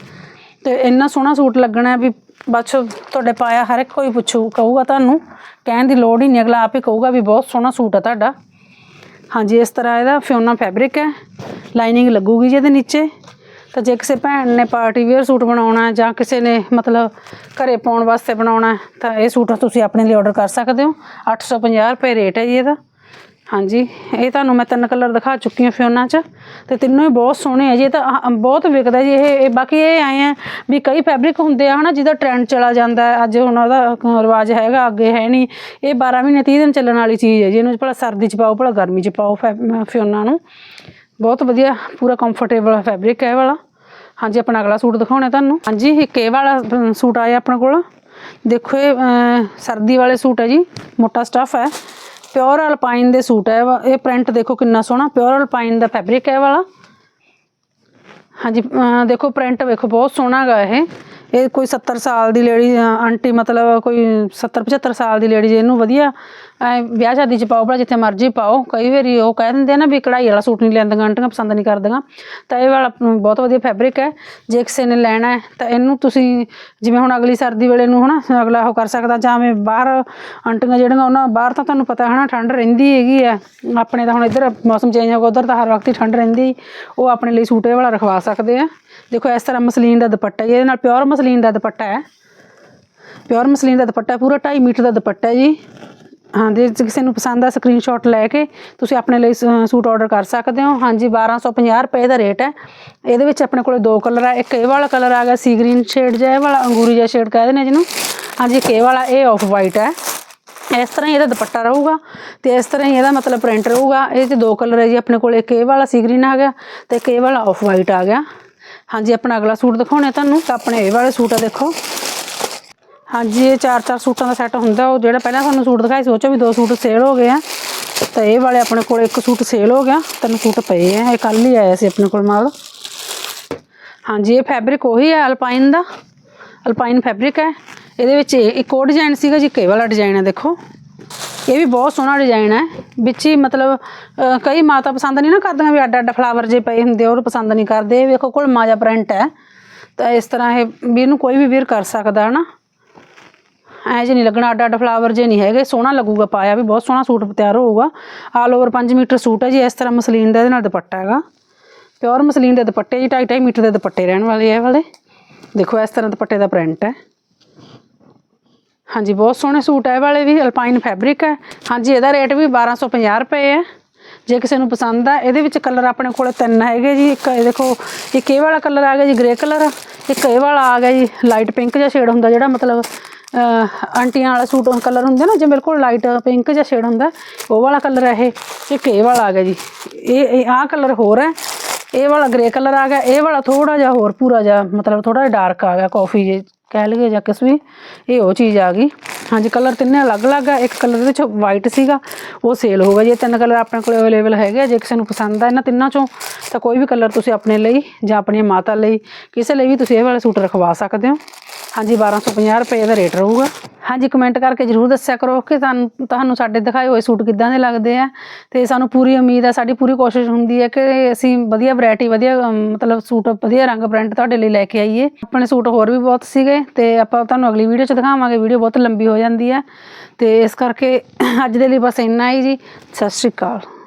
[SPEAKER 1] ਤੇ ਇੰਨਾ ਸੋਹਣਾ ਸੂਟ ਲੱਗਣਾ ਵੀ ਬਸ ਤੁਹਾਡੇ ਪਾਇਆ ਹਰ ਇੱਕ ਕੋਈ ਪੁੱਛੂ, ਕਹੂਗਾ ਤੁਹਾਨੂੰ, ਕਹਿਣ ਦੀ ਲੋੜ ਹੀ ਨਹੀਂ, ਅਗਲਾ ਆਪ ਹੀ ਕਹੂਗਾ ਵੀ ਬਹੁਤ ਸੋਹਣਾ ਸੂਟ ਆ ਤੁਹਾਡਾ। ਹਾਂਜੀ, ਇਸ ਤਰ੍ਹਾਂ ਇਹਦਾ ਫਿਓਨਾ ਫੈਬਰਿਕ ਹੈ ਲਾਈਨਿੰਗ ਲੱਗੂਗੀ ਜੀ ਇਹਦੇ ਨੀਚੇ। ਤਾਂ ਜੇ ਕਿਸੇ ਭੈਣ ਨੇ ਪਾਰਟੀ ਵੇਅਰ ਸੂਟ ਬਣਾਉਣਾ ਜਾਂ ਕਿਸੇ ਨੇ ਮਤਲਬ ਘਰੇ ਪਾਉਣ ਵਾਸਤੇ ਬਣਾਉਣਾ ਤਾਂ ਇਹ ਸੂਟ ਤੁਸੀਂ ਆਪਣੇ ਲਈ ਆਰਡਰ ਕਰ ਸਕਦੇ ਹੋ। 850 ਰੁਪਏ ਰੇਟ ਹੈ ਜੀ ਇਹਦਾ। ਹਾਂਜੀ ਇਹ ਤੁਹਾਨੂੰ ਮੈਂ ਤਿੰਨ ਕਲਰ ਦਿਖਾ ਚੁੱਕੀ ਹਾਂ ਫਿਓਨਾ 'ਚ ਤੇ ਤਿੰਨੋਂ ਹੀ ਬਹੁਤ ਸੋਹਣੇ ਆ ਜੀ। ਇਹ ਤਾਂ ਆਹ ਬਹੁਤ ਵਿਕਦਾ ਜੀ। ਇਹ ਇਹ ਬਾਕੀ ਇਹ ਆਏ ਆ ਵੀ ਕਈ ਫੈਬਰਿਕ ਹੁੰਦੇ ਆ ਹਨਾ ਜਿਹਦਾ ਟ੍ਰੈਂਡ ਚਲਾ ਜਾਂਦਾ ਹੈ। ਅੱਜ ਹੁਣ ਉਹਦਾ ਰਿਵਾਜ ਹੈਗਾ ਅੱਗੇ ਹੈ ਨਹੀਂ। ਇਹ 12 ਮਹੀਨੇ 30 ਦਿਨ ਚੱਲਣ ਵਾਲੀ ਚੀਜ਼ ਹੈ ਜੀ। ਇਹਨੂੰ ਭਲਾ ਸਰਦੀ 'ਚ ਪਾਓ ਭਲਾ ਗਰਮੀ 'ਚ ਪਾਓ ਫੈ- ਫਿਓਨਾ ਨੂੰ। ਬਹੁਤ ਵਧੀਆ ਪੂਰਾ ਕੰਫਰਟੇਬਲ ਫੈਬਰਿਕ ਹੈ ਇਹ ਵਾਲਾ। ਹਾਂਜੀ ਆਪਣਾ ਅਗਲਾ ਸੂਟ ਦਿਖਾਉਣਾ ਤੁਹਾਨੂੰ। ਹਾਂਜੀ ਇੱਕ ਇਹ ਵਾਲਾ ਅਮ, ਸੂਟ ਆਇਆ ਆਪਣੇ ਕੋਲ। ਦੇਖੋ ਇਹ ਅਮ, ਸਰਦੀ ਵਾਲੇ ਸੂਟ ਹੈ ਜੀ। ਮੋਟਾ ਸਟੱਫ ਹੈ। ਪਿਓਰ ਅਲਪਾਈਨ ਦੇ ਸੂਟ ਹੈ ਇਹ ਪ੍ਰਿੰਟ ਦੇਖੋ ਕਿੰਨਾ ਸੋਹਣਾ ਪਿਓਰ ਅਲਪਾਈਨ ਦਾ ਫੈਬਰਿਕ ਹੈ ਵਾਲਾ। ਹਾਂਜੀ ਦੇਖੋ ਪ੍ਰਿੰਟ ਵੇਖੋ, ਬਹੁਤ ਸੋਹਣਾ ਗਾ ਇਹ। ਇਹ ਕੋਈ 70 ਸਾਲ ਦੀ ਲੇਡੀ ਆਂਟੀ ਮਤਲਬ ਕੋਈ 70 75 ਸਾਲ ਦੀ ਲੇਡੀ ਜੇ ਇਹਨੂੰ ਵਧੀਆ ਐਂ ਵਿਆਹ ਸ਼ਾਦੀ 'ਚ ਪਾਓ ਭਲਾ, ਜਿੱਥੇ ਮਰਜ਼ੀ ਪਾਓ। ਕਈ ਵਾਰੀ ਉਹ ਕਹਿ ਦਿੰਦੇ ਆ ਨਾ ਵੀ ਕਢਾਈ ਵਾਲਾ ਸੂਟ ਨਹੀਂ ਲੈਂਦੀਆਂ, ਆਂਟੀਆਂ ਪਸੰਦ ਨਹੀਂ ਕਰਦੀਆਂ। ਤਾਂ ਇਹ ਵਾਲਾ ਬਹੁਤ ਵਧੀਆ ਫੈਬਰਿਕ ਹੈ। ਜੇ ਕਿਸੇ ਨੇ ਲੈਣਾ ਹੈ, ਤਾਂ ਇਹਨੂੰ ਤੁਸੀਂ ਜਿਵੇਂ ਹੁਣ ਅਗਲੀ ਸਰਦੀ ਵੇਲੇ ਨੂੰ ਹਨਾ, ਅਗਲਾ ਉਹ ਕਰ ਸਕਦਾ, ਜਾਂ ਬਾਹਰ ਆਂਟੀਆਂ ਜਿਹੜੀਆਂ ਉਹਨਾਂ, ਬਾਹਰ ਤਾਂ ਤੁਹਾਨੂੰ ਪਤਾ ਹਨਾ, ਠੰਡ ਰਹਿੰਦੀ ਹੈਗੀ ਆ ਆਪਣੇ ਤਾਂ ਹੁਣ ਇੱਧਰ ਮੌਸਮ ਚੇਂਜ ਹੋ ਗਿਆ, ਉਧਰ ਤਾਂ ਹਰ ਵਕਤ ਹੀ ਠੰਡ ਰਹਿੰਦੀ। ਉਹ ਆਪਣੇ ਲਈ ਸੂਟ ਇਹ ਵਾਲਾ ਰਖਵਾ ਸਕਦੇ ਆ। ਦੇਖੋ, ਇਸ ਤਰ੍ਹਾਂ ਮਸਲੀਨ ਦਾ ਦੁਪੱਟਾ ਜੀ ਇਹਦੇ ਨਾਲ ਪਿਓਰ ਮਸਲੀਨ ਦਾ ਦੁਪੱਟਾ ਹੈ। ਪਿਓਰ ਮਸਲੀਨ ਦਾ ਦੁਪੱਟਾ, ਪੂਰਾ 2.5 ਮੀਟਰ ਦਾ ਦੁਪੱਟਾ ਜੀ। ਹਾਂਜੀ ਜੇ ਕਿਸੇ ਨੂੰ ਪਸੰਦ ਆ ਸਕਰੀਨਸ਼ਾਟ ਲੈ ਕੇ ਤੁਸੀਂ ਆਪਣੇ ਲਈ ਸੂਟ ਆਰਡਰ ਕਰ ਸਕਦੇ ਹੋ। ਹਾਂਜੀ 1250 ਰੁਪਏ ਦਾ ਰੇਟ ਹੈ। ਇਹਦੇ ਵਿੱਚ ਆਪਣੇ ਕੋਲੇ ਦੋ ਕਲਰ ਆ, ਇੱਕ ਇਹ ਵਾਲਾ ਕਲਰ ਆ ਗਿਆ ਸੀ ਗ੍ਰੀਨ ਸ਼ੇਡ ਜਿਹਾ, ਇਹ ਵਾਲਾ ਅੰਗੂਰੀ ਜਿਹਾ ਸ਼ੇਡ ਕਹਿੰਦੇ ਨੇ ਜਿਹਨੂੰ। ਹਾਂਜੀ, ਇੱਕ ਇਹ ਵਾਲਾ, ਇਹ ਆਫ ਵਾਈਟ ਹੈ। ਇਸ ਤਰ੍ਹਾਂ ਹੀ ਇਹਦਾ ਦੁਪੱਟਾ ਰਹੂਗਾ ਤੇ ਇਸ ਤਰ੍ਹਾਂ ਹੀ ਇਹਦਾ ਮਤਲਬ ਪ੍ਰਿੰਟ ਰਹੂਗਾ। ਇਹ 'ਚ ਦੋ ਕਲਰ ਹੈ ਜੀ, ਆਪਣੇ ਕੋਲ ਇੱਕ ਇਹ ਵਾਲਾ ਸੀ ਗ੍ਰੀਨ ਆ ਗਿਆ ਤੇ ਇੱਕ ਇਹ ਵਾਲਾ ਆਫ ਵਾਈਟ ਆ ਗਿਆ। ਹਾਂਜੀ, ਆਪਣਾ ਅਗਲਾ ਸੂਟ ਦਿਖਾਉਣੇ ਤੁਹਾਨੂੰ। ਤਾਂ ਆਪਣੇ ਇਹ ਵਾਲੇ ਸੂਟ ਆ ਦੇਖੋ। ਹਾਂਜੀ ਇਹ ਚਾਰ ਚਾਰ ਸੂਟਾਂ ਦਾ ਸੈੱਟ ਹੁੰਦਾ ਉਹ ਜਿਹੜਾ ਪਹਿਲਾਂ ਤੁਹਾਨੂੰ ਸੂਟ ਦਿਖਾਈ ਸੀ ਵੀ ਦੋ ਸੂਟ ਸੇਲ ਹੋ ਗਏ ਆ। ਤਾਂ ਇਹ ਵਾਲੇ ਆਪਣੇ ਕੋਲ ਇੱਕ ਸੂਟ ਸੇਲ ਹੋ ਗਿਆ ਤਿੰਨ ਸੂਟ ਪਏ ਆ ਇਹ ਕੱਲ ਹੀ ਆਇਆ ਸੀ ਆਪਣੇ ਕੋਲ ਮਾਲ। ਹਾਂਜੀ ਇਹ ਫੈਬਰਿਕ ਉਹੀ ਹੈ ਅਲਪਾਈਨ ਦਾ। ਅਲਪਾਈਨ ਫੈਬਰਿਕ ਹੈ। ਇਹਦੇ ਵਿੱਚ ਇਹ- ਇੱਕ ਉਹ ਡਿਜ਼ਾਈਨ ਸੀਗਾ ਜੀ ਕੇ ਵਾਲਾ ਡਿਜ਼ਾਈਨ ਹੈ ਦੇਖੋ। ਇਹ ਵੀ ਬਹੁਤ ਸੋਹਣਾ ਡਿਜ਼ਾਈਨ ਹੈ। ਵਿੱਚ ਹੀ ਮਤਲਬ ਅਹ, ਕਈ ਮਾਤਾ ਪਸੰਦ ਨਹੀਂ ਨਾ ਕਰਦੀਆਂ ਵੀ ਅੱਡ ਅੱਡ ਫਲਾਵਰ ਜੇ ਪਏ ਹੁੰਦੇ ਆ, ਉਹ ਪਸੰਦ ਨਹੀਂ ਕਰਦੇ। ਵੇਖੋ ਕੋਲ ਮਾਜਾ ਪ੍ਰਿੰਟ ਹੈ। ਤਾਂ ਇਸ ਤਰ੍ਹਾਂ ਇਹ ਵੀ ਇਹਨੂੰ ਕੋਈ ਵੀ ਵੀਰ ਕਰ ਸਕਦਾ ਹੈ ਨਾ ਐ ਜੇ ਨਹੀਂ ਲੱਗਣਾ, ਅੱਡ ਅੱਡ ਫਲਾਵਰ ਜੇ ਨਹੀਂ ਹੈਗੇ, ਸੋਹਣਾ ਲੱਗੂਗਾ ਪਾਇਆ ਵੀ, ਬਹੁਤ ਸੋਹਣਾ ਸੂਟ ਤਿਆਰ ਹੋਊਗਾ। ਆਲ ਓਵਰ 5 ਮੀਟਰ ਸੂਟ ਹੈ ਜੀ, ਇਸ ਤਰ੍ਹਾਂ ਮਸਲੀਨ ਦਾ ਇਹਦੇ ਨਾਲ ਦੁਪੱਟਾ ਹੈਗਾ। ਪਿਓਰ ਮਸਲੀਨ ਦੇ ਦੁਪੱਟੇ ਜੀ 2.5 ਮੀਟਰ ਦੇ ਦੁਪੱਟੇ ਰਹਿਣ ਵਾਲੇ ਆ ਇਹ ਵਾਲੇ। ਦੇਖੋ, ਇਸ ਤਰ੍ਹਾਂ ਦੁਪੱਟੇ ਦਾ ਪ੍ਰਿੰਟ ਹੈ। ਹਾਂਜੀ, ਬਹੁਤ ਸੋਹਣੇ ਸੂਟ ਹੈ ਇਹ ਵਾਲੇ ਵੀ ਅਲਪਾਈਨ ਫੈਬਰਿਕ ਹੈ। ਹਾਂਜੀ, ਇਹਦਾ ਰੇਟ ਵੀ 1250 ਰੁਪਏ ਹੈ। ਜੇ ਕਿਸੇ ਨੂੰ ਪਸੰਦ ਆ, ਇਹਦੇ ਵਿੱਚ ਕਲਰ ਆਪਣੇ ਕੋਲੇ ਤਿੰਨ ਹੈਗੇ ਜੀ, ਇੱਕ ਇਹ ਦੇਖੋ, ਇੱਕ ਇਹ ਵਾਲਾ ਕਲਰ ਆ ਗਿਆ ਜੀ ਗ੍ਰੇ ਕਲਰ ਇੱਕ ਇਹ ਵਾਲਾ ਆ ਗਿਆ ਜੀ ਲਾਈਟ ਪਿੰਕ ਜਿਹਾ ਸ਼ੇਡ ਹੁੰਦਾ, ਜਿਹੜਾ ਮਤਲਬ ਆਂਟੀਆਂ ਵਾਲਾ ਸੂਟ ਕਲਰ ਹੁੰਦੇ ਨਾ ਜੇ ਬਿਲਕੁਲ ਲਾਈਟ ਪਿੰਕ ਜਿਹਾ ਸ਼ੇਡ ਹੁੰਦਾ, ਉਹ ਵਾਲਾ ਕਲਰ ਹੈ ਇਹ, ਇੱਕ ਇਹ ਵਾਲਾ ਆ ਗਿਆ ਜੀ। ਇਹ ਆਹ ਕਲਰ ਹੋਰ ਹੈ ਇਹ ਵਾਲਾ ਗ੍ਰੇ ਕਲਰ ਆ ਗਿਆ, ਇਹ ਵਾਲਾ ਥੋੜਾ ਜਿਹਾ ਹੋਰ ਪੂਰਾ ਜਿਹਾ, ਮਤਲਬ ਥੋੜਾ ਜਿਹਾ ਡਾਰਕ ਆ ਗਿਆ ਕਾਫੀ ਜੇ ਕਹਿ ਲਈਏ ਜਾਂ ਕਿਸ ਵੀ, ਇਹ ਉਹ ਚੀਜ਼ ਆ ਗਈ। ਹਾਂਜੀ ਕਲਰ ਤਿੰਨੇ ਅਲੱਗ-ਅਲੱਗ ਆ, ਇੱਕ ਕਲਰ ਦੇ ਵਿੱਚ ਵਾਈਟ ਸੀਗਾ, ਉਹ ਸੇਲ ਹੋ ਗਿਆ ਜੇ। ਤਿੰਨ ਕਲਰ ਆਪਣੇ ਕੋਲ ਅਵੇਲੇਬਲ ਹੈਗੇ ਆ, ਜੇ ਕਿਸੇ ਨੂੰ ਪਸੰਦ ਆ ਇਹਨਾਂ ਤਿੰਨਾਂ ਚੋਂ, ਤਾਂ ਕੋਈ ਵੀ ਕਲਰ ਤੁਸੀਂ ਆਪਣੇ ਲਈ ਜਾਂ ਆਪਣੀ ਮਾਤਾ ਲਈ, ਕਿਸੇ ਲਈ ਵੀ ਤੁਸੀਂ ਇਹ ਵਾਲਾ ਸੂਟ ਰਖਵਾ ਸਕਦੇ ਹੋ। ਹਾਂਜੀ 1250 ਰੁਪਏ ਦਾ ਰੇਟ ਰਹੂਗਾ। ਹਾਂਜੀ ਕਮੈਂਟ ਕਰਕੇ ਜਰੂਰ ਦੱਸਿਆ ਕਰੋ ਕਿ ਤੁਹਾਨੂੰ ਤੁਹਾਨੂੰ ਸਾਡੇ ਦਿਖਾਏ ਹੋਏ ਸੂਟ ਕਿੱਦਾਂ ਦੇ ਲੱਗਦੇ ਆ। ਤੇ ਸਾਨੂੰ ਪੂਰੀ ਉਮੀਦ ਆ, ਸਾਡੀ ਪੂਰੀ ਕੋਸ਼ਿਸ਼ ਹੁੰਦੀ ਹੈ ਕਿ ਅਸੀਂ ਵਧੀਆ ਵੈਰਾਈਟੀ ਵਧੀਆ ਮਤਲਬ ਸੂਟ, ਵਧੀਆ ਰੰਗ ਪ੍ਰਿੰਟ ਤੁਹਾਡੇ ਲਈ ਲੈ ਕੇ ਆਈਏ। ਆਪਣੇ ਸੂਟ ਹੋਰ ਵੀ ਬਹੁਤ ਸੀਗੇ ਤੇ ਆਪਾਂ ਤੁਹਾਨੂੰ ਅਗਲੀ ਵੀਡੀਓ 'ਚ ਦਿਖਾਵਾਂਗੇ। ਵੀਡੀਓ ਬਹੁਤ ਲੰਬੀ ਹੋ ਜਾਂਦੀ ਹੈ ਤੇ ਇਸ ਕਰਕੇ ਅੱਜ ਦੇ ਲਈ ਬਸ ਇੰਨਾ ਹੀ ਜੀ। ਸਤਿ ਸ਼੍ਰੀ ਅਕਾਲ।